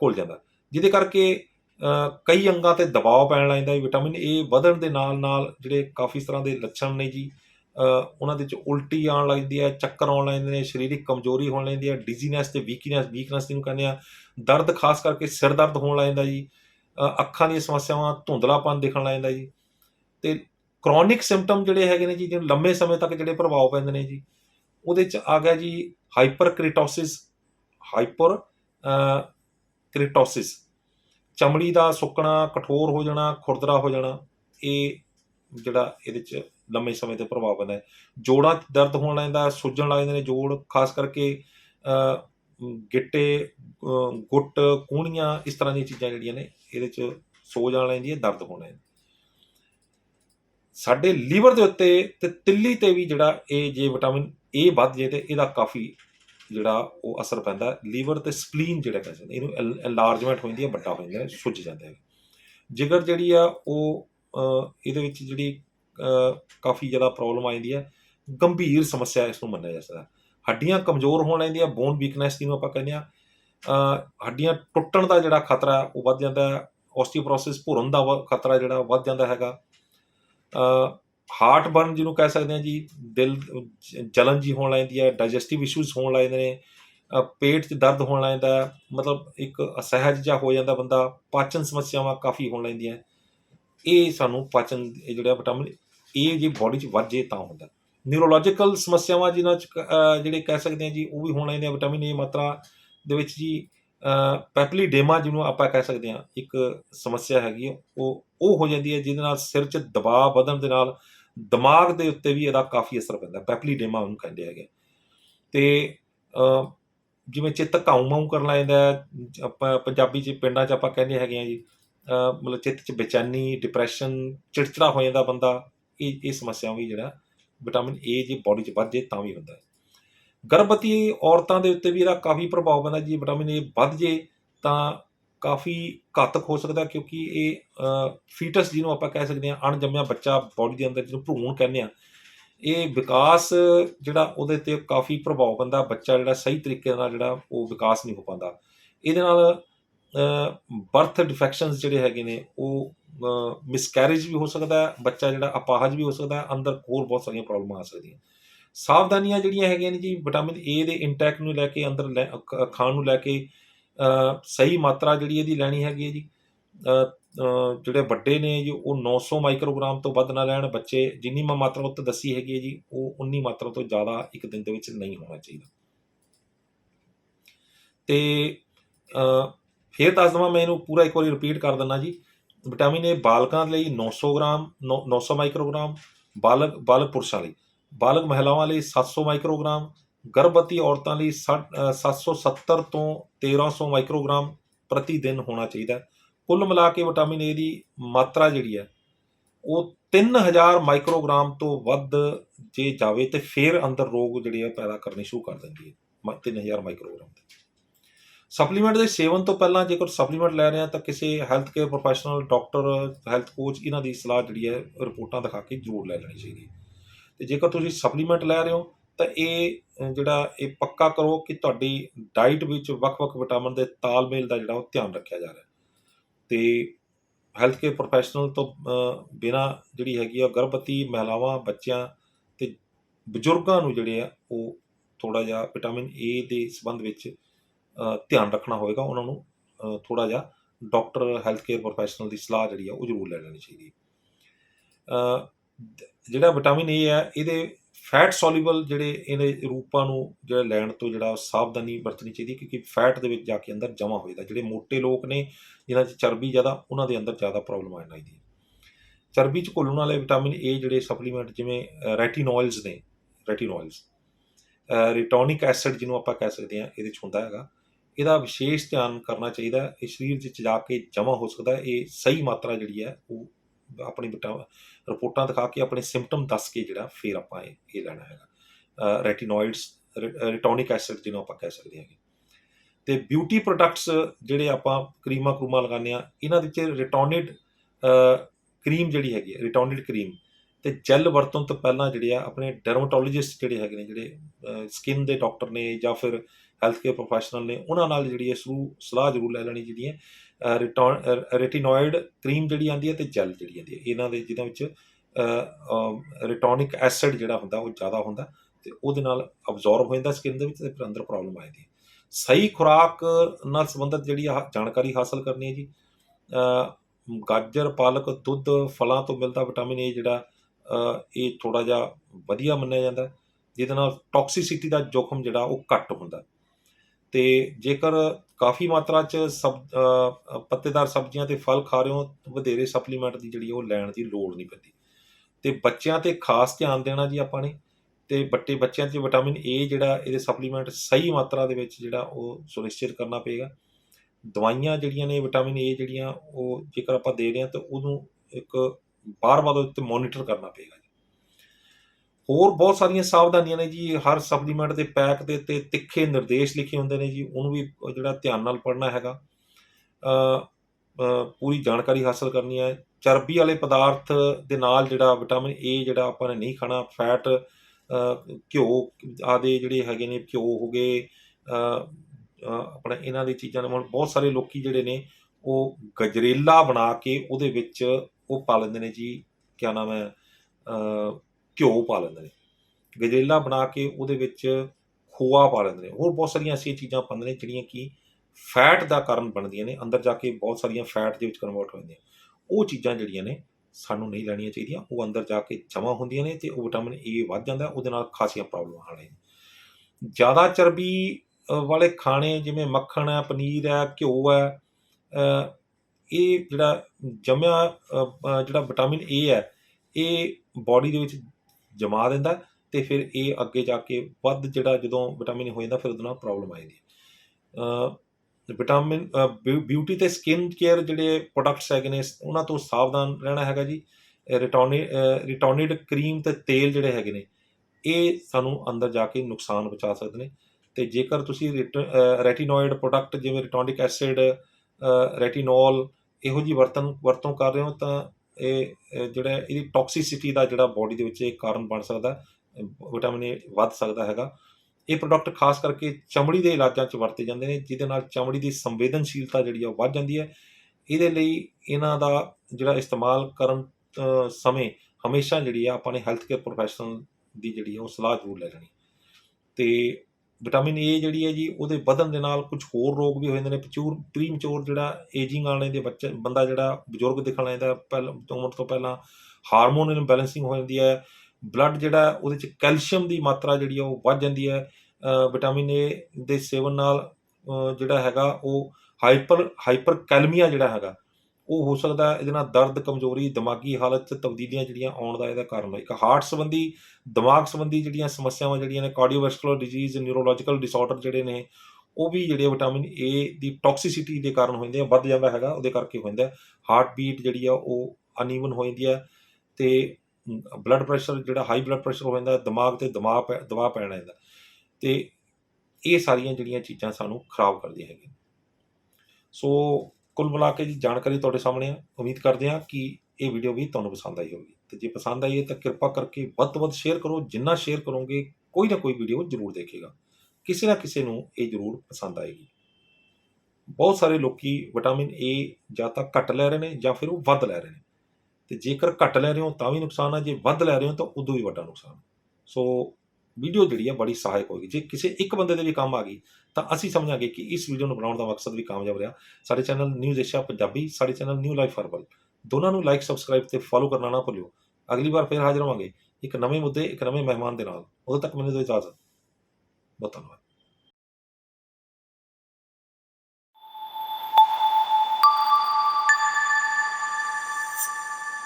ਘੁਲ ਜਾਂਦਾ ਜਿਹਦੇ ਕਰਕੇ ਕਈ ਅੰਗਾਂ ਤੇ ਦਬਾਅ ਪੈਣ ਲੱਗਦਾ ਹੈ ਵਿਟਾਮਿਨ ਏ ਵਧਣ ਦੇ ਨਾਲ ਨਾਲ ਜਿਹੜੇ ਕਾਫੀ ਤਰ੍ਹਾਂ ਦੇ ਲੱਛਣ ਨੇ ਜੀ ਉਹਨਾਂ ਦੇ ਵਿੱਚ ਉਲਟੀ ਆਉਣ ਲੱਗਦੀ ਹੈ, ਚੱਕਰ ਆਉਣ ਲੱਗਦੇ ਨੇ, ਸਰੀਰਕ ਕਮਜ਼ੋਰੀ ਹੋਣ ਲੱਗਦੀ ਹੈ ਡਿਜ਼ੀਨੈਸ ਤੇ ਵੀਕਨੈਸ ਵੀਕਨੈਸ ਨੂੰ ਕਹਿੰਦੇ ਆ, ਦਰਦ ਖਾਸ ਕਰਕੇ ਸਿਰ ਦਰਦ ਹੋਣ ਲੱਗ ਜਾਂਦਾ ਜੀ ਅੱਖਾਂ ਦੀਆਂ ਸਮੱਸਿਆਵਾਂ, ਧੁੰਦਲਾਪਨ ਦਿਖਣ ਲੱਗ ਜਾਂਦਾ ਜੀ। ਤੇ ਕ੍ਰੋਨਿਕ ਸਿੰਪਟਮ ਜਿਹੜੇ ਹੈਗੇ ਨੇ ਜੀ, ਜਿਹਨੂੰ ਲੰਮੇ ਸਮੇਂ ਤੱਕ ਜਿਹੜੇ ਪ੍ਰਭਾਵ ਪੈਂਦੇ ਨੇ ਜੀ, ਉਹਦੇ ਚ ਆ ਗਿਆ ਜੀ ਹਾਈਪਰ ਕ੍ਰੀਟੋਸਿਸ ਹਾਈਪਰ ਕ੍ਰੀਟੋਸਿਸ ਚਮੜੀ ਦਾ ਸੁੱਕਣਾ, ਕਠੋਰ ਹੋ ਜਾਣਾ, ਖੁਰਦਰਾ ਹੋ ਜਾਣਾ, ਇਹ ਜਿਹੜਾ ਇਹਦੇ ਚ ਲੰਮੇ ਸਮੇਂ ਤੇ ਪ੍ਰਭਾਵ ਪੈਂਦਾ ਹੈ। ਜੋੜਾਂ 'ਚ ਦਰਦ ਹੋਣ ਲੱਗਦਾ ਸੁੱਜਣ ਲੱਗ ਜਾਂਦੇ ਨੇ ਜੋੜ, ਖਾਸ ਕਰਕੇ ਗਿੱਟੇ ਗੁੱਟ ਕੂਣੀਆਂ ਇਸ ਤਰ੍ਹਾਂ ਦੀਆਂ ਚੀਜ਼ਾਂ ਜਿਹੜੀਆਂ ਨੇ, ਇਹਦੇ ਚ ਸੋ ਜਾਣ ਲੈਂਦੀ ਹੈ ਦਰਦ ਹੋਣਾ ਹੈ। ਸਾਡੇ ਲੀਵਰ ਦੇ ਉੱਤੇ ਤੇ ਤਿੱਲੀ ਤੇ ਵੀ ਜਿਹੜਾ ਇਹ ਜੇ ਵਿਟਾਮਿਨ ਏ ਵੱਧ ਜੇ ਤੇ ਇਹਦਾ ਕਾਫੀ ਜਿਹੜਾ ਉਹ ਅਸਰ ਪੈਂਦਾ। ਲੀਵਰ ਤੇ ਸਪਲੀਨ ਜਿਹੜਾ ਕਹਿੰਦੇ ਨੇ ਇਹਨੂੰ ਐਲਾਰਜਮੈਂਟ ਹੋ ਜਾਂਦੀ ਹੈ ਵੱਡਾ ਹੋ ਜਾਂਦਾ, ਸੁੱਜ ਜਾਂਦਾ ਹੈ ਜਿਗਰ ਜਿਹੜੀ ਆ ਉਹ ਇਹਦੇ ਵਿੱਚ ਜਿਹੜੀ ਕਾਫੀ ਜ਼ਿਆਦਾ ਪ੍ਰੋਬਲਮ ਆ ਜਾਂਦੀ ਹੈ ਗੰਭੀਰ ਸਮੱਸਿਆ ਇਸ ਨੂੰ ਮੰਨਿਆ ਜਾ ਸਕਦਾ। ਹੱਡੀਆਂ ਕਮਜ਼ੋਰ ਹੋਣ ਲੈਂਦੀਆਂ ਬੋਨ ਵੀਕਨੈਸ ਜਿਹਨੂੰ ਆਪਾਂ ਕਹਿੰਦੇ ਆ ਹੱਡੀਆਂ ਟੁੱਟਣ ਦਾ ਜਿਹੜਾ ਖਤਰਾ ਉਹ ਵੱਧ ਜਾਂਦਾ ਹੈ ਆਸਟੀਓਪੋਰੋਸਿਸ ਭੁਰਨ ਦਾ ਵ- ਖਤਰਾ ਜਿਹੜਾ ਵੱਧ ਜਾਂਦਾ ਹੈਗਾ। ਹਾਰਟ ਬਰਨ ਜਿਹਨੂੰ ਕਹਿ ਸਕਦੇ ਆ ਜੀ, ਦਿਲ ਜ- ਜਲਨ ਜੀ ਹੋਣ ਲੱਗਦੀ ਹੈ ਡਾਈਜੈਸਟਿਵ ਇਸ਼ੂਜ਼ ਹੋਣ ਲੱਗਦੇ ਨੇ ਪੇਟ 'ਚ ਦਰਦ ਹੋਣ ਲੱਗਦਾ ਮਤਲਬ ਇੱਕ ਅਸਹਿਜ ਜਿਹਾ ਹੋ ਜਾਂਦਾ ਬੰਦਾ, ਪਾਚਨ ਸਮੱਸਿਆਵਾਂ ਕਾਫੀ ਹੋਣ ਲੈਂਦੀਆਂ ਇਹ ਸਾਨੂੰ ਪਾਚਨ, ਇਹ ਜਿਹੜਾ ਵਿਟਾਮਿਨ ਏ ਜੇ ਬਾਡੀ 'ਚ ਵੱਜੇ ਤਾਂ ਹੁੰਦਾ ਨਿਊਰੋਲੋਜੀਕਲ ਸਮੱਸਿਆਵਾਂ ਜਿਨ੍ਹਾਂ 'ਚ ਕ- ਜਿਹੜੇ ਕਹਿ ਸਕਦੇ ਆ ਜੀ, ਉਹ ਵੀ ਹੋਣ ਲੱਗਦੀਆਂ ਵਿਟਾਮਿਨ ਏ ਮਾਤਰਾ ਦੇ ਵਿੱਚ ਜੀ ਪੈਪਲੀਡੇਮਾ ਜਿਹਨੂੰ ਆਪਾਂ ਕਹਿ ਸਕਦੇ ਹਾਂ ਇੱਕ ਸਮੱਸਿਆ ਹੈਗੀ ਆ, ਉਹ ਉਹ ਹੋ ਜਾਂਦੀ ਹੈ ਜਿਹਦੇ ਨਾਲ ਸਿਰ 'ਚ ਦਬਾਅ ਵਧਣ ਦੇ ਨਾਲ ਦਿਮਾਗ ਦੇ ਉੱਤੇ ਵੀ ਇਹਦਾ ਕਾਫੀ ਅਸਰ ਪੈਂਦਾ ਪੈਪਲੀਡੇਮਾ ਉਹਨੂੰ ਕਹਿੰਦੇ ਹੈਗੇ ਤੇ ਅ, ਜਿਵੇਂ ਚਿੱਤ ਘਾਉ ਮਾਉ ਕਰਨ ਲੱਗ ਜਾਂਦਾ ਆਪਾਂ ਪੰਜਾਬੀ 'ਚ ਪਿੰਡਾਂ 'ਚ ਆਪਾਂ ਕਹਿੰਦੇ ਹੈਗੇ ਆ ਜੀ ਮਤਲਬ ਚਿੱਤ 'ਚ ਬੇਚੈਨੀ ਡਿਪਰੈਸ਼ਨ ਚਿੜਚਿੜਾ ਹੋ ਜਾਂਦਾ ਬੰਦਾ ਇਹ ਇਹ ਸਮੱਸਿਆਵਾਂ ਵੀ ਜਿਹੜਾ ਵਿਟਾਮਿਨ ਏ ਜੇ ਬਾਡੀ 'ਚ ਵੱਧ ਜੇ ਤਾਂ ਵੀ ਹੁੰਦਾ ਹੈ। ਗਰਭਵਤੀ ਔਰਤਾਂ ਦੇ ਉੱਤੇ ਵੀ ਇਹਦਾ ਕਾਫੀ ਪ੍ਰਭਾਵ ਪੈਂਦਾ, ਜੇ ਵਿਟਾਮਿਨ ਏ ਵੱਧ ਜੇ ਤਾਂ ਕਾਫੀ ਘਾਤਕ ਹੋ ਸਕਦਾ ਕਿਉਂਕਿ ਇਹ ਫੀਟਸ ਜਿਹਨੂੰ ਆਪਾਂ ਕਹਿ ਸਕਦੇ ਹਾਂ, ਅਣਜੰਮਿਆ ਬੱਚਾ ਬਾਡੀ ਦੇ ਅੰਦਰ ਜਿਹਨੂੰ ਭਰੂਣ ਕਹਿੰਦੇ ਆ ਇਹ ਵਿਕਾਸ ਜਿਹੜਾ ਉਹਦੇ ਤੇ ਕਾਫੀ ਪ੍ਰਭਾਵ ਪੈਂਦਾ, ਬੱਚਾ ਜਿਹੜਾ ਸਹੀ ਤਰੀਕੇ ਨਾਲ ਜਿਹੜਾ ਉਹ ਵਿਕਾਸ ਨਹੀਂ ਹੋ ਪਾਉਂਦਾ। ਇਹਦੇ ਨਾਲ ਬਰਥ ਡਿਫੈਕਸ਼ਨਸ ਜਿਹੜੇ ਹੈਗੇ ਨੇ, ਉਹ ਮਿਸਕੈਰੇਜ ਵੀ ਹੋ ਸਕਦਾ ਬੱਚਾ ਜਿਹੜਾ ਅਪਾਹਜ ਵੀ ਹੋ ਸਕਦਾ ਅੰਦਰ ਹੋਰ ਬਹੁਤ ਸਾਰੀਆਂ ਪ੍ਰੋਬਲਮਾਂ ਆ ਸਕਦੀਆਂ। ਸਾਵਧਾਨੀਆਂ ਜਿਹੜੀਆਂ ਹੈਗੀਆਂ ਨੇ ਜੀ ਵਿਟਾਮਿਨ ਏ ਦੇ ਇੰਟੈਕ ਨੂੰ ਲੈ ਕੇ ਅੰਦਰ ਲੈ- ਖ- ਖਾਣ ਨੂੰ ਲੈ ਕੇ ਸਹੀ ਮਾਤਰਾ ਜਿਹੜੀ ਇਹਦੀ ਲੈਣੀ ਹੈਗੀ ਹੈ ਜੀ ਜਿਹੜੇ ਵੱਡੇ ਨੇ ਜੀ ਉਹ 900 ਮਾਈਕਰੋਗ੍ਰਾਮ ਤੋਂ ਵੱਧ ਨਾ ਲੈਣ ਬੱਚੇ ਜਿੰਨੀ ਮੈਂ ਮਾਤਰਾ ਉੱਤੇ ਦੱਸੀ ਹੈਗੀ ਹੈ ਜੀ ਉਹ ਉਨੀ ਮਾਤਰਾ ਤੋਂ ਜ਼ਿਆਦਾ ਇੱਕ ਦਿਨ ਦੇ ਵਿੱਚ ਨਹੀਂ ਹੋਣਾ ਚਾਹੀਦਾ। ਤੇ ਅ, ਫਿਰ ਦੱਸ ਦਵਾਂ ਮੈਂ ਇਹਨੂੰ ਪੂਰਾ ਇੱਕ ਵਾਰੀ ਰਿਪੀਟ ਕਰ ਦਿੰਦਾ ਜੀ ਵਿਟਾਮਿਨ ਏ ਬਾਲਕਾਂ ਲਈ 900 ਗ੍ਰਾਮ ਨੌ- 900 ਮਾਈਕਰੋਗ੍ਰਾਮ ਬਾਲਕ ਬਾਲਗ ਪੁਰਸ਼ਾਂ ਲਈ। ਬਾਲਗ ਮਹਿਲਾਵਾਂ ਲਈ 700 ਮਾਈਕਰੋਗ੍ਰਾਮ ਗਰਭਵਤੀ ਔਰਤਾਂ ਲਈ ਸੱਠ- ਅ, 770 ਤੋਂ 1300 ਮਾਈਕਰੋਗ੍ਰਾਮ ਪ੍ਰਤੀ ਦਿਨ ਹੋਣਾ ਚਾਹੀਦਾ ਕੁੱਲ ਮਿਲਾ ਕੇ ਵਿਟਾਮਿਨ ਏ ਦੀ ਮਾਤਰਾ ਜਿਹੜੀ ਹੈ ਉਹ 3000 ਮਾਈਕਰੋਗ੍ਰਾਮ ਤੋਂ ਵੱਧ ਜੇ ਜਾਵੇ ਤੇ ਫਿਰ ਅੰਦਰ ਰੋਗ ਜਿਹੜੇ ਆ ਪੈਦਾ ਕਰਨੇ ਸ਼ੁਰੂ ਕਰ ਦਿੰਦੀ ਹੈ ਮ- 3000 ਮਾਈਕਰੋਗ੍ਰਾਮ ਤੇ ਸਪਲੀਮੈਂਟ ਦੇ ਸੇਵਨ ਤੋਂ ਪਹਿਲਾਂ ਜੇਕਰ ਸਪਲੀਮੈਂਟ ਲੈ ਰਹੇ ਆ ਤਾਂ ਕਿਸੇ health care professional doctor health coach ਇਹਨਾਂ ਦੀ ਸਲਾਹ ਜਿਹੜੀ ਹੈ ਰਿਪੋਰਟਾਂ ਦਿਖਾ ਕੇ ਜ਼ਰੂਰ ਲੈ ਲੈਣੀ ਚਾਹੀਦੀ ਹੈ। ਤੇ ਜੇਕਰ ਤੁਸੀਂ ਸਪਲੀਮੈਂਟ ਲੈ ਰਹੇ ਹੋ, ਤਾਂ ਇਹ ਜਿਹੜਾ ਇਹ ਪੱਕਾ ਕਰੋ ਕਿ ਤੁਹਾਡੀ ਡਾਈਟ ਵਿੱਚ ਵੱਖ-ਵੱਖ ਵਿਟਾਮਿਨ ਦੇ ਤਾਲਮੇਲ ਦਾ ਜਿਹੜਾ ਉਹ ਧਿਆਨ ਰੱਖਿਆ ਜਾ ਰਿਹਾ। ਤੇ ਹੈਲਥ ਕੇਅਰ ਪ੍ਰੋਫੈਸ਼ਨਲ ਤੋਂ ਬਿਨਾ ਜਿਹੜੀ ਹੈਗੀ ਆ ਗਰਭਵਤੀ ਮਹਿਲਾਵਾਂ, ਬੱਚਿਆਂ ਤੇ ਬਜ਼ੁਰਗਾਂ ਨੂੰ ਜਿਹੜੇ ਆ, ਉਹ ਥੋੜਾ ਜਿਹਾ ਵਿਟਾਮਿਨ ਏ ਦੇ ਸੰਬੰਧ ਵਿੱਚ ਧਿਆਨ ਰੱਖਣਾ ਹੋਵੇਗਾ ਉਹਨਾਂ ਨੂੰ ਥੋੜਾ ਜਿਹਾ ਡਾਕਟਰ ਹੈਲਥ ਕੇਅਰ ਪ੍ਰੋਫੈਸ਼ਨਲ ਦੀ ਸਲਾਹ ਜਿਹੜੀ ਆ ਉਹ ਜ਼ਰੂਰ ਲੈ ਲੈਣੀ ਚਾਹੀਦੀ ਹੈ। ਜਿਹੜਾ ਵਿਟਾਮਿਨ ਏ ਹੈ, ਇਹਦੇ ਫੈਟ ਸੋਲਿਬਲ ਜਿਹੜੇ ਇਹਦੇ ਰੂਪਾਂ ਨੂੰ ਜਿਹੜਾ ਲੈਣ ਤੋਂ ਜਿਹੜਾ ਸਾਵਧਾਨੀ ਵਰਤਣੀ ਚਾਹੀਦੀ ਕਿਉਂਕਿ ਫੈਟ ਦੇ ਵਿੱਚ ਜਾ ਕੇ ਅੰਦਰ ਜਮਾ ਹੋ ਜਾਂਦਾ ਜਿਹੜੇ ਮੋٹے ਲੋਕ ਨੇ, ਜਿਨ੍ਹਾਂ 'ਚ ਚਰਬੀ ਜ਼ਿਆਦਾ, ਉਹਨਾਂ ਦੇ ਅੰਦਰ ਜ਼ਿਆਦਾ ਪ੍ਰੋਬਲਮ ਆਉਣ ਲੱਗਦੀ ਹੈ ਚਰਬੀ 'ਚ ਘੁਲਣ ਵਾਲੇ ਵਿਟਾਮਿਨ ਏ ਜਿਹੜੇ ਸਪਲੀਮੈਂਟ ਜਿਵੇਂ ਰੈਟੀਨੋਇਲਸ ਨੇ ਰੈਟੀਨੋਇਲਸ ਰਿਟੋਨਿਕ ਐਸਿਡ ਜਿਹਨੂੰ ਆਪਾਂ ਕਹਿ ਸਕਦੇ ਹਾਂ, ਇਹਦੇ 'ਚ ਹੁੰਦਾ ਹੈਗਾ। ਇਹਦਾ ਵਿਸ਼ੇਸ਼ ਧਿਆਨ ਕਰਨਾ ਚਾਹੀਦਾ ਇਹ ਸਰੀਰ ਵਿੱਚ ਜਾ ਕੇ ਜਮਾ ਹੋ ਸਕਦਾ ਇਹ ਸਹੀ ਮਾਤਰਾ ਜਿਹੜੀ ਹੈ, ਉਹ ਆਪਣੀ ਵਿਟਾ- ਰਿਪੋਰਟਾਂ ਦਿਖਾ ਕੇ ਆਪਣੇ ਸਿੰਪਟਮ ਦੱਸ ਕੇ ਜਿਹੜਾ ਫਿਰ ਆਪਾਂ ਇਹ ਇਹ ਲੈਣਾ ਹੈਗਾ। ਰੈਟੀਨੋਇਡਸ ਰਿਟੋਨਿਕ ਐਸਿਡ ਜਿਹਨੂੰ ਆਪਾਂ ਕਹਿ ਸਕਦੇ ਹਾਂ ਤੇ ਬਿਊਟੀ ਪ੍ਰੋਡਕਟਸ ਜਿਹੜੇ ਆਪਾਂ ਕਰੀਮਾਂ ਕਰੂਮਾਂ ਲਗਾਉਂਦੇ ਆ ਇਹਨਾਂ ਦੇ ਵਿੱਚ ਰਿਟੋਨਿਡ ਕਰੀਮ ਜਿਹੜੀ ਹੈਗੀ ਹੈ ਰਿਟੋਨਿਡ ਕਰੀਮ ਤੇ ਜੈਲ ਵਰਤਣ ਤੋਂ ਪਹਿਲਾਂ ਜਿਹੜੇ ਆ ਆਪਣੇ ਡਰਮਟੋਲੋਜਿਸਟ ਜਿਹੜੇ ਹੈਗੇ ਨੇ, ਜਿਹੜੇ ਸਕਿਨ ਦੇ ਡਾਕਟਰ ਨੇ ਜਾਂ ਫਿਰ ਹੈਲਥ ਕੇਅਰ ਪ੍ਰੋਫੈਸ਼ਨਲ ਨੇ, ਉਹਨਾਂ ਨਾਲ ਜਿਹੜੀ ਹੈ ਸਰੂ ਸਲਾਹ ਜ਼ਰੂਰ ਲੈ ਲੈਣੀ ਚਾਹੀਦੀ ਹੈ। ਰੈਟੀਨੋਇਡ ਕਰੀਮ ਜਿਹੜੀ ਆਂਦੀ ਹੈ ਤੇ ਜੈਲ ਜਿਹੜੀ ਆਂਦੀ ਹੈ। ਇਹਨਾਂ ਦੇ ਜਿਹਨਾਂ ਵਿੱਚ ਰਿਟੋਨਿਕ ਐਸਿਡ ਜਿਹੜਾ ਹੁੰਦਾ, ਉਹ ਜ਼ਿਆਦਾ ਹੁੰਦਾ ਤੇ ਉਹਦੇ ਨਾਲ ਅਬਜ਼ੌਰਬ ਹੋ ਜਾਂਦਾ ਸਕਿਨ ਦੇ ਵਿੱਚ ਤੇ ਫਿਰ ਅੰਦਰ ਪ੍ਰੋਬਲਮ ਆ ਜਾਂਦੀ ਹੈ। ਸਹੀ ਖੁਰਾਕ ਨਾਲ ਸੰਬੰਧਿਤ ਜਿਹੜੀ ਆ ਜਾਣਕਾਰੀ ਹਾਸਲ ਕਰਨੀ ਹੈ ਜੀ। ਗਾਜਰ, ਪਾਲਕ, ਦੁੱਧ ਫਲਾਂ ਤੋਂ ਮਿਲਦਾ ਵਿਟਾਮਿਨ ਏ ਜਿਹੜਾ ਇਹ ਥੋੜਾ ਜਿਹਾ ਵਧੀਆ ਮੰਨਿਆ ਜਾਂਦਾ ਜਿਹਦੇ ਨਾਲ ਟੌਕਸਿਸਿਟੀ ਦਾ ਜੋਖਮ ਜਿਹੜਾ ਉਹ ਘੱਟ ਹੁੰਦਾ। ਤੇ ਜੇਕਰ ਕਾਫੀ ਮਾਤਰਾ ਚ ਸਬ ਪੱਤੇਦਾਰ ਸਬਜ਼ੀਆਂ ਤੇ ਫਲ ਖਾ ਰਹੇ ਹੋ, ਵਧੇਰੇ ਸਪਲੀਮੈਂਟ ਦੀ ਜਿਹੜੀ ਉਹ ਲੈਣ ਦੀ ਲੋੜ ਨਹੀਂ ਪੈਂਦੀ। ਤੇ ਬੱਚਿਆਂ ਤੇ ਖਾਸ ਧਿਆਨ ਦੇਣਾ ਜੀ ਆਪਾਂ ਨੇ, ਤੇ ਬੱਟੇ ਬੱਚਿਆਂ 'ਚ ਵਿਟਾਮਿਨ ਏ ਜਿਹੜਾ ਇਹਦੇ ਸਪਲੀਮੈਂਟ ਸਹੀ ਮਾਤਰਾ ਦੇ ਵਿੱਚ ਜਿਹੜਾ ਉਹ ਸੁਨਿਸ਼ਚਿਤ ਕਰਨਾ ਪਏਗਾ। ਦਵਾਈਆਂ ਜਿਹੜੀਆਂ ਨੇ ਵਿਟਾਮਿਨ ਏ ਜਿਹੜੀਆਂ ਉਹ ਜੇਕਰ ਆਪਾਂ ਦੇ ਰਹੇ ਹਾਂ ਤਾਂ ਉਹਨੂੰ ਇੱਕ ਬਾਰ-ਬਾਰ ਉਹਦੇ ਉੱਤੇ ਮੋਨੀਟਰ ਕਰਨਾ ਪਏਗਾ ਹੋਰ ਬਹੁਤ ਸਾਰੀਆਂ ਸਾਵਧਾਨੀਆਂ ਨੇ ਜੀ ਹਰ ਸਪਲੀਮੈਂਟ ਦੇ ਪੈਕ ਦੇ ਉੱਤੇ ਤਿੱਖੇ ਨਿਰਦੇਸ਼ ਲਿਖੇ ਹੁੰਦੇ ਨੇ ਜੀ ਉਹਨੂੰ ਵੀ ਜਿਹੜਾ ਧਿਆਨ ਨਾਲ ਪੜ੍ਹਨਾ ਹੈਗਾ। ਪੂਰੀ ਜਾਣਕਾਰੀ ਹਾਸਲ ਕਰਨੀ ਹੈ। ਚਰਬੀ ਵਾਲੇ ਪਦਾਰਥ ਦੇ ਨਾਲ ਜਿਹੜਾ ਵਿਟਾਮਿਨ ਏ ਜਿਹੜਾ ਆਪਾਂ ਨੇ ਨਹੀਂ ਖਾਣਾ ਫੈਟ ਘਿਓ ਆਦੇ ਜਿਹੜੇ ਹੈਗੇ ਨੇ ਘਿਓ ਹੋ ਗਏ ਅ, ਆਪਣਾ ਇਹਨਾਂ ਦੀ ਚੀਜ਼ਾਂ ਨੇ ਹੁਣ ਬਹੁਤ ਸਾਰੇ ਲੋਕੀ ਜਿਹੜੇ ਨੇ ਉਹ ਗਜਰੇਲਾ ਬਣਾ ਕੇ ਉਹਦੇ ਵਿੱਚ ਉਹ ਪਾ ਲੈਂਦੇ ਨੇ ਜੀ ਕਿਆ ਨਾਮ ਹੈ ਘਿਓ ਪਾ ਲੈਂਦੇ ਨੇ। ਗਜਰੇਲਾ ਬਣਾ ਕੇ ਉਹਦੇ ਵਿੱਚ ਖੋਆ ਪਾ ਲੈਂਦੇ ਨੇ। ਹੋਰ ਬਹੁਤ ਸਾਰੀਆਂ ਐਸੀਆਂ ਚੀਜ਼ਾਂ ਪਾਉਂਦੇ ਨੇ ਜਿਹੜੀਆਂ ਕਿ ਫੈਟ ਦਾ ਕਾਰਨ ਬਣਦੀਆਂ ਨੇ। ਅੰਦਰ ਜਾ ਕੇ ਬਹੁਤ ਸਾਰੀਆਂ ਫੈਟ ਦੇ ਵਿੱਚ ਕਨਵਰਟ ਹੋ ਜਾਂਦੀਆਂ। ਉਹ ਚੀਜ਼ਾਂ ਜਿਹੜੀਆਂ ਨੇ ਸਾਨੂੰ ਨਹੀਂ ਲੈਣੀਆਂ ਚਾਹੀਦੀਆਂ। ਉਹ ਅੰਦਰ ਜਾ ਕੇ ਜਮ੍ਹਾਂ ਹੁੰਦੀਆਂ ਨੇ ਤੇ ਉਹ ਵਿਟਾਮਿਨ ਏ ਵੱਧ ਜਾਂਦਾ। ਉਹਦੇ ਨਾਲ ਖਾਸੀਆਂ ਪ੍ਰੋਬਲਮਾਂ ਆਣੇ ਜ਼ਿਆਦਾ ਚਰਬੀ ਵਾਲੇ ਖਾਣੇ ਜਿਵੇਂ ਮੱਖਣ ਹੈ, ਪਨੀਰ ਹੈ, ਘਿਓ ਹੈ ਇਹ ਜਿਹੜਾ ਜਮਿਆ ਜਿਹੜਾ ਵਿਟਾਮਿਨ ਏ ਹੈ, ਇਹ ਬਾਡੀ ਦੇ ਵਿੱਚ ਜਮਾ ਦਿੰਦਾ ਤੇ ਫਿਰ ਇਹ ਅੱਗੇ ਜਾ ਕੇ ਵੱਧ ਜਿਹੜਾ ਜਦੋਂ ਵਿਟਾਮਿਨ ਹੋ ਜਾਂਦਾ, ਫਿਰ ਉਹਦੇ ਨਾਲ ਪ੍ਰੋਬਲਮ ਆਏਗੀ ਵਿਟਾਮਿਨ ਬਿਊ- ਬਿਊਟੀ ਤੇ ਸਕਿਨ ਕੇਅਰ ਜਿਹੜੇ ਪ੍ਰੋਡਕਟਸ ਹੈਗੇ ਨੇ, ਉਹਨਾਂ ਤੋਂ ਸਾਵਧਾਨ ਰਹਿਣਾ ਹੈਗਾ ਜੀ। ਰਿਟੋਨੀ ਰਿਟੋਨਿਡ ਕਰੀਮ ਤੇ ਤੇਲ ਜਿਹੜੇ ਹੈਗੇ ਨੇ, ਇਹ ਸਾਨੂੰ ਅੰਦਰ ਜਾ ਕੇ ਨੁਕਸਾਨ ਪਹੁੰਚਾ ਸਕਦੇ ਨੇ। ਤੇ ਜੇਕਰ ਤੁਸੀਂ ਰੈਟੀਨੋਇਡ ਪ੍ਰੋਡਕਟ ਜਿਵੇਂ ਰਿਟੋਨਿਕ ਐਸਿਡ ਰੈਟੀਨੋਲ ਇਹੋ ਜੀ ਵਰਤਨ, ਵਰਤੋਂ ਕਰ ਰਹੇ ਹੋ, ਤਾਂ ਇਹ ਜਿਹੜਾ ਇਹਦੀ ਟੌਕਸਿਸਿਟੀ ਦਾ ਜਿਹੜਾ ਬਾਡੀ ਦੇ ਵਿੱਚ ਇਹ ਕਾਰਨ ਬਣ ਸਕਦਾ ਵਿਟਾਮਿਨ ਏ ਵੱਧ ਸਕਦਾ ਹੈਗਾ। ਇਹ ਪ੍ਰੋਡਕਟ ਖਾਸ ਕਰਕੇ ਚਮੜੀ ਦੇ ਇਲਾਜਾਂ 'ਚ ਵਰਤੇ ਜਾਂਦੇ ਨੇ, ਜਿਹਦੇ ਨਾਲ ਚਮੜੀ ਦੀ ਸੰਵੇਦਨਸ਼ੀਲਤਾ ਜਿਹੜੀ ਆ ਉਹ ਵੱਧ ਜਾਂਦੀ ਹੈ। ਇਹਦੇ ਲਈ ਇਹਨਾਂ ਦਾ ਜਿਹੜਾ ਇਸਤੇਮਾਲ ਕਰਨ ਸਮੇਂ ਹਮੇਸ਼ਾ ਜਿਹੜੀ ਆ ਆਪਾਂ ਨੇ ਹੈਲਥ ਕੇਅਰ ਪ੍ਰੋਫੈਸ਼ਨਲ ਦੀ ਜਿਹੜੀ ਆ ਉਹ ਸਲਾਹ ਜ਼ਰੂਰ ਲੈ ਲੈਣੀ। ਤੇ ਵਿਟਾਮਿਨ ਏ ਜਿਹੜੀ ਹੈ ਜੀ, ਉਹਦੇ ਵਧਣ ਦੇ ਨਾਲ ਕੁਝ ਹੋਰ ਰੋਗ ਵੀ ਹੋ ਜਾਂਦੇ ਨੇ। ਪ੍ਰਚੂਰ ਪ੍ਰੀਮਚੂਰ ਜਿਹੜਾ ਏਜਿੰਗ ਵਾਲੇ ਦੇ ਬੱਚੇ, ਬੰਦਾ ਜਿਹੜਾ ਬਜ਼ੁਰਗ ਦਿਖਣ ਲੱਗਦਾ ਪਹਿਲਾਂ, ਉਮਰ ਤੋਂ ਪਹਿਲਾਂ ਹਾਰਮੋਨ ਇਨਬੈਲੈਂਸਿੰਗ ਹੋ ਜਾਂਦੀ ਹੈ। ਬਲੱਡ ਜਿਹੜਾ, ਉਹਦੇ ਚ ਕੈਲਸ਼ੀਅਮ ਦੀ ਮਾਤਰਾ ਜਿਹੜੀ ਆ, ਉਹ ਵੱਧ ਜਾਂਦੀ ਹੈ। ਵਿਟਾਮਿਨ ਏ ਦੇ ਸੇਵਨ ਨਾਲ ਜਿਹੜਾ ਹੈਗਾ, ਉਹ ਹਾਈਪਰ ਹਾਈਪਰ ਕੈਲਮੀਆ ਜਿਹੜਾ ਹੈਗਾ ਉਹ ਹੋ ਸਕਦਾ ਇਹਦੇ ਨਾਲ ਦਰਦ ਕਮਜ਼ੋਰੀ, ਦਿਮਾਗੀ ਹਾਲਤ 'ਚ ਤਬਦੀਲੀਆਂ ਜਿਹੜੀਆਂ ਆਉਣ ਦਾ ਇਹਦਾ ਕਾਰਨ ਹੈ। ਇੱਕ ਹਾਰਟ ਸੰਬੰਧੀ, ਦਿਮਾਗ ਸੰਬੰਧੀ ਜਿਹੜੀਆਂ ਸਮੱਸਿਆਵਾਂ ਜਿਹੜੀਆਂ ਨੇ ਕਾਰਡੀਓਵੈਸਕੂਲਰ ਡਿਜ਼ੀਜ਼ ਨਿਊਰੋਲੋਜੀਕਲ ਡਿਸਆਰਡਰ ਜਿਹੜੇ ਨੇ, ਉਹ ਵੀ ਜਿਹੜੇ ਵਿਟਾਮਿਨ ਏ ਦੀ ਟੌਕਸਿਸਿਟੀ ਦੇ ਕਾਰਨ ਹੁੰਦੇ ਆ, ਵੱਧ ਜਾਂਦਾ ਹੈਗਾ, ਉਹਦੇ ਕਰਕੇ ਹੋ ਜਾਂਦਾ ਹਾਰਟ ਬੀਟ ਜਿਹੜੀ ਆ, ਉਹ ਅਨਈਵਨ ਹੋ ਜਾਂਦੀ ਹੈ ਤੇ ਬਲੱਡ ਪ੍ਰੈਸ਼ਰ ਜਿਹੜਾ ਹਾਈ ਬਲੱਡ ਪ੍ਰੈਸ਼ਰ ਹੋ ਜਾਂਦਾ ਦਿਮਾਗ ਤੇ ਦਬਾਅ ਪੈ, ਦਬਾਅ ਪੈਣ ਜਾਂਦਾ ਤੇ ਇਹ ਸਾਰੀਆਂ ਜਿਹੜੀਆਂ ਚੀਜ਼ਾਂ ਸਾਨੂੰ ਖਰਾਬ ਕਰਦੀਆਂ ਹੈਗੀਆਂ। ਸੋ ਕੁੱਲ ਮਿਲਾ ਕੇ ਜੀ ਜਾਣਕਾਰੀ ਤੁਹਾਡੇ ਸਾਹਮਣੇ ਆ। ਉਮੀਦ ਕਰਦੇ ਹਾਂ ਕਿ ਇਹ ਵੀਡੀਓ ਵੀ ਤੁਹਾਨੂੰ ਪਸੰਦ ਆਈ ਹੋਵੇਗੀ। ਤੇ ਜੇ ਪਸੰਦ ਆਈ ਹੈ ਤਾਂ ਕਿਰਪਾ ਕਰਕੇ ਵੱਧ ਤੋਂ ਵੱਧ ਸ਼ੇਅਰ ਕਰੋ। ਜਿੰਨਾ ਸ਼ੇਅਰ ਕਰੋਗੇ ਕੋਈ ਨਾ ਕੋਈ ਵੀਡੀਓ ਜ਼ਰੂਰ ਦੇਖੇਗਾ। ਕਿਸੇ ਨਾ ਕਿਸੇ ਨੂੰ ਇਹ ਜ਼ਰੂਰ ਪਸੰਦ ਆਏਗੀ। ਬਹੁਤ ਸਾਰੇ ਲੋਕੀ ਵਿਟਾਮਿਨ ਏ ਜਾਂ ਤਾਂ ਘੱਟ ਲੈ ਰਹੇ ਨੇ ਜਾਂ ਫਿਰ ਉਹ ਵੱਧ ਲੈ ਰਹੇ ਨੇ। ਤੇ ਜੇਕਰ ਘੱਟ ਲੈ ਰਹੇ ਹੋ ਤਾਂ ਵੀ ਨੁਕਸਾਨ ਆ। ਜੇ ਵੱਧ ਲੈ ਰਹੇ ਹੋ ਤਾਂ ਉਦੋਂ ਵੀ ਵੱਡਾ ਨੁਕਸਾਨ। ਸੋ ਵੀਡੀਓ ਜਿਹੜੀ ਆ ਬੜੀ ਸਹਾਇਕ ਹੋਏਗੀ। ਜੇ ਕਿਸੇ ਇੱਕ ਬੰਦੇ ਦੇ ਵੀ ਕੰਮ ਆ ਗਈ, ਤਾਂ ਅਸੀਂ ਸਮਝਾਂਗੇ ਕਿ ਇਸ ਵੀਡੀਓ ਨੂੰ ਬਣਾਉਣ ਦਾ ਮਕਸਦ ਵੀ ਕਾਮਯਾਬ ਰਿਹਾ। ਸਾਡੇ ਚੈਨਲ ਨਿਊਜ਼ ਏਸ਼ੀਆ ਪੰਜਾਬੀ, ਸਾਡੇ ਚੈਨਲ ਨਿਊ ਲਾਈਫ ਹਰਬਲ ਦੋਨਾਂ ਨੂੰ ਲਾਈਕ ਸਬਸਕ੍ਰਾਈਬ ਤੇ ਫੋਲੋ ਕਰਨਾ ਨਾ ਭੁੱਲਿਓ। ਅਗਲੀ ਵਾਰ ਫੇਰ ਹਾਜ਼ਰ ਹੋਵਾਂਗੇ ਇੱਕ ਨਵੇਂ ਮੁੱਦੇ, ਇੱਕ ਨਵੇਂ ਮਹਿਮਾਨ ਦੇ ਨਾਲ। ਉਦੋਂ ਤੱਕ ਮੈਨੂੰ ਦਿਓ ਇਜਾਜ਼ਤ। ਬਹੁਤ ਧੰਨਵਾਦ।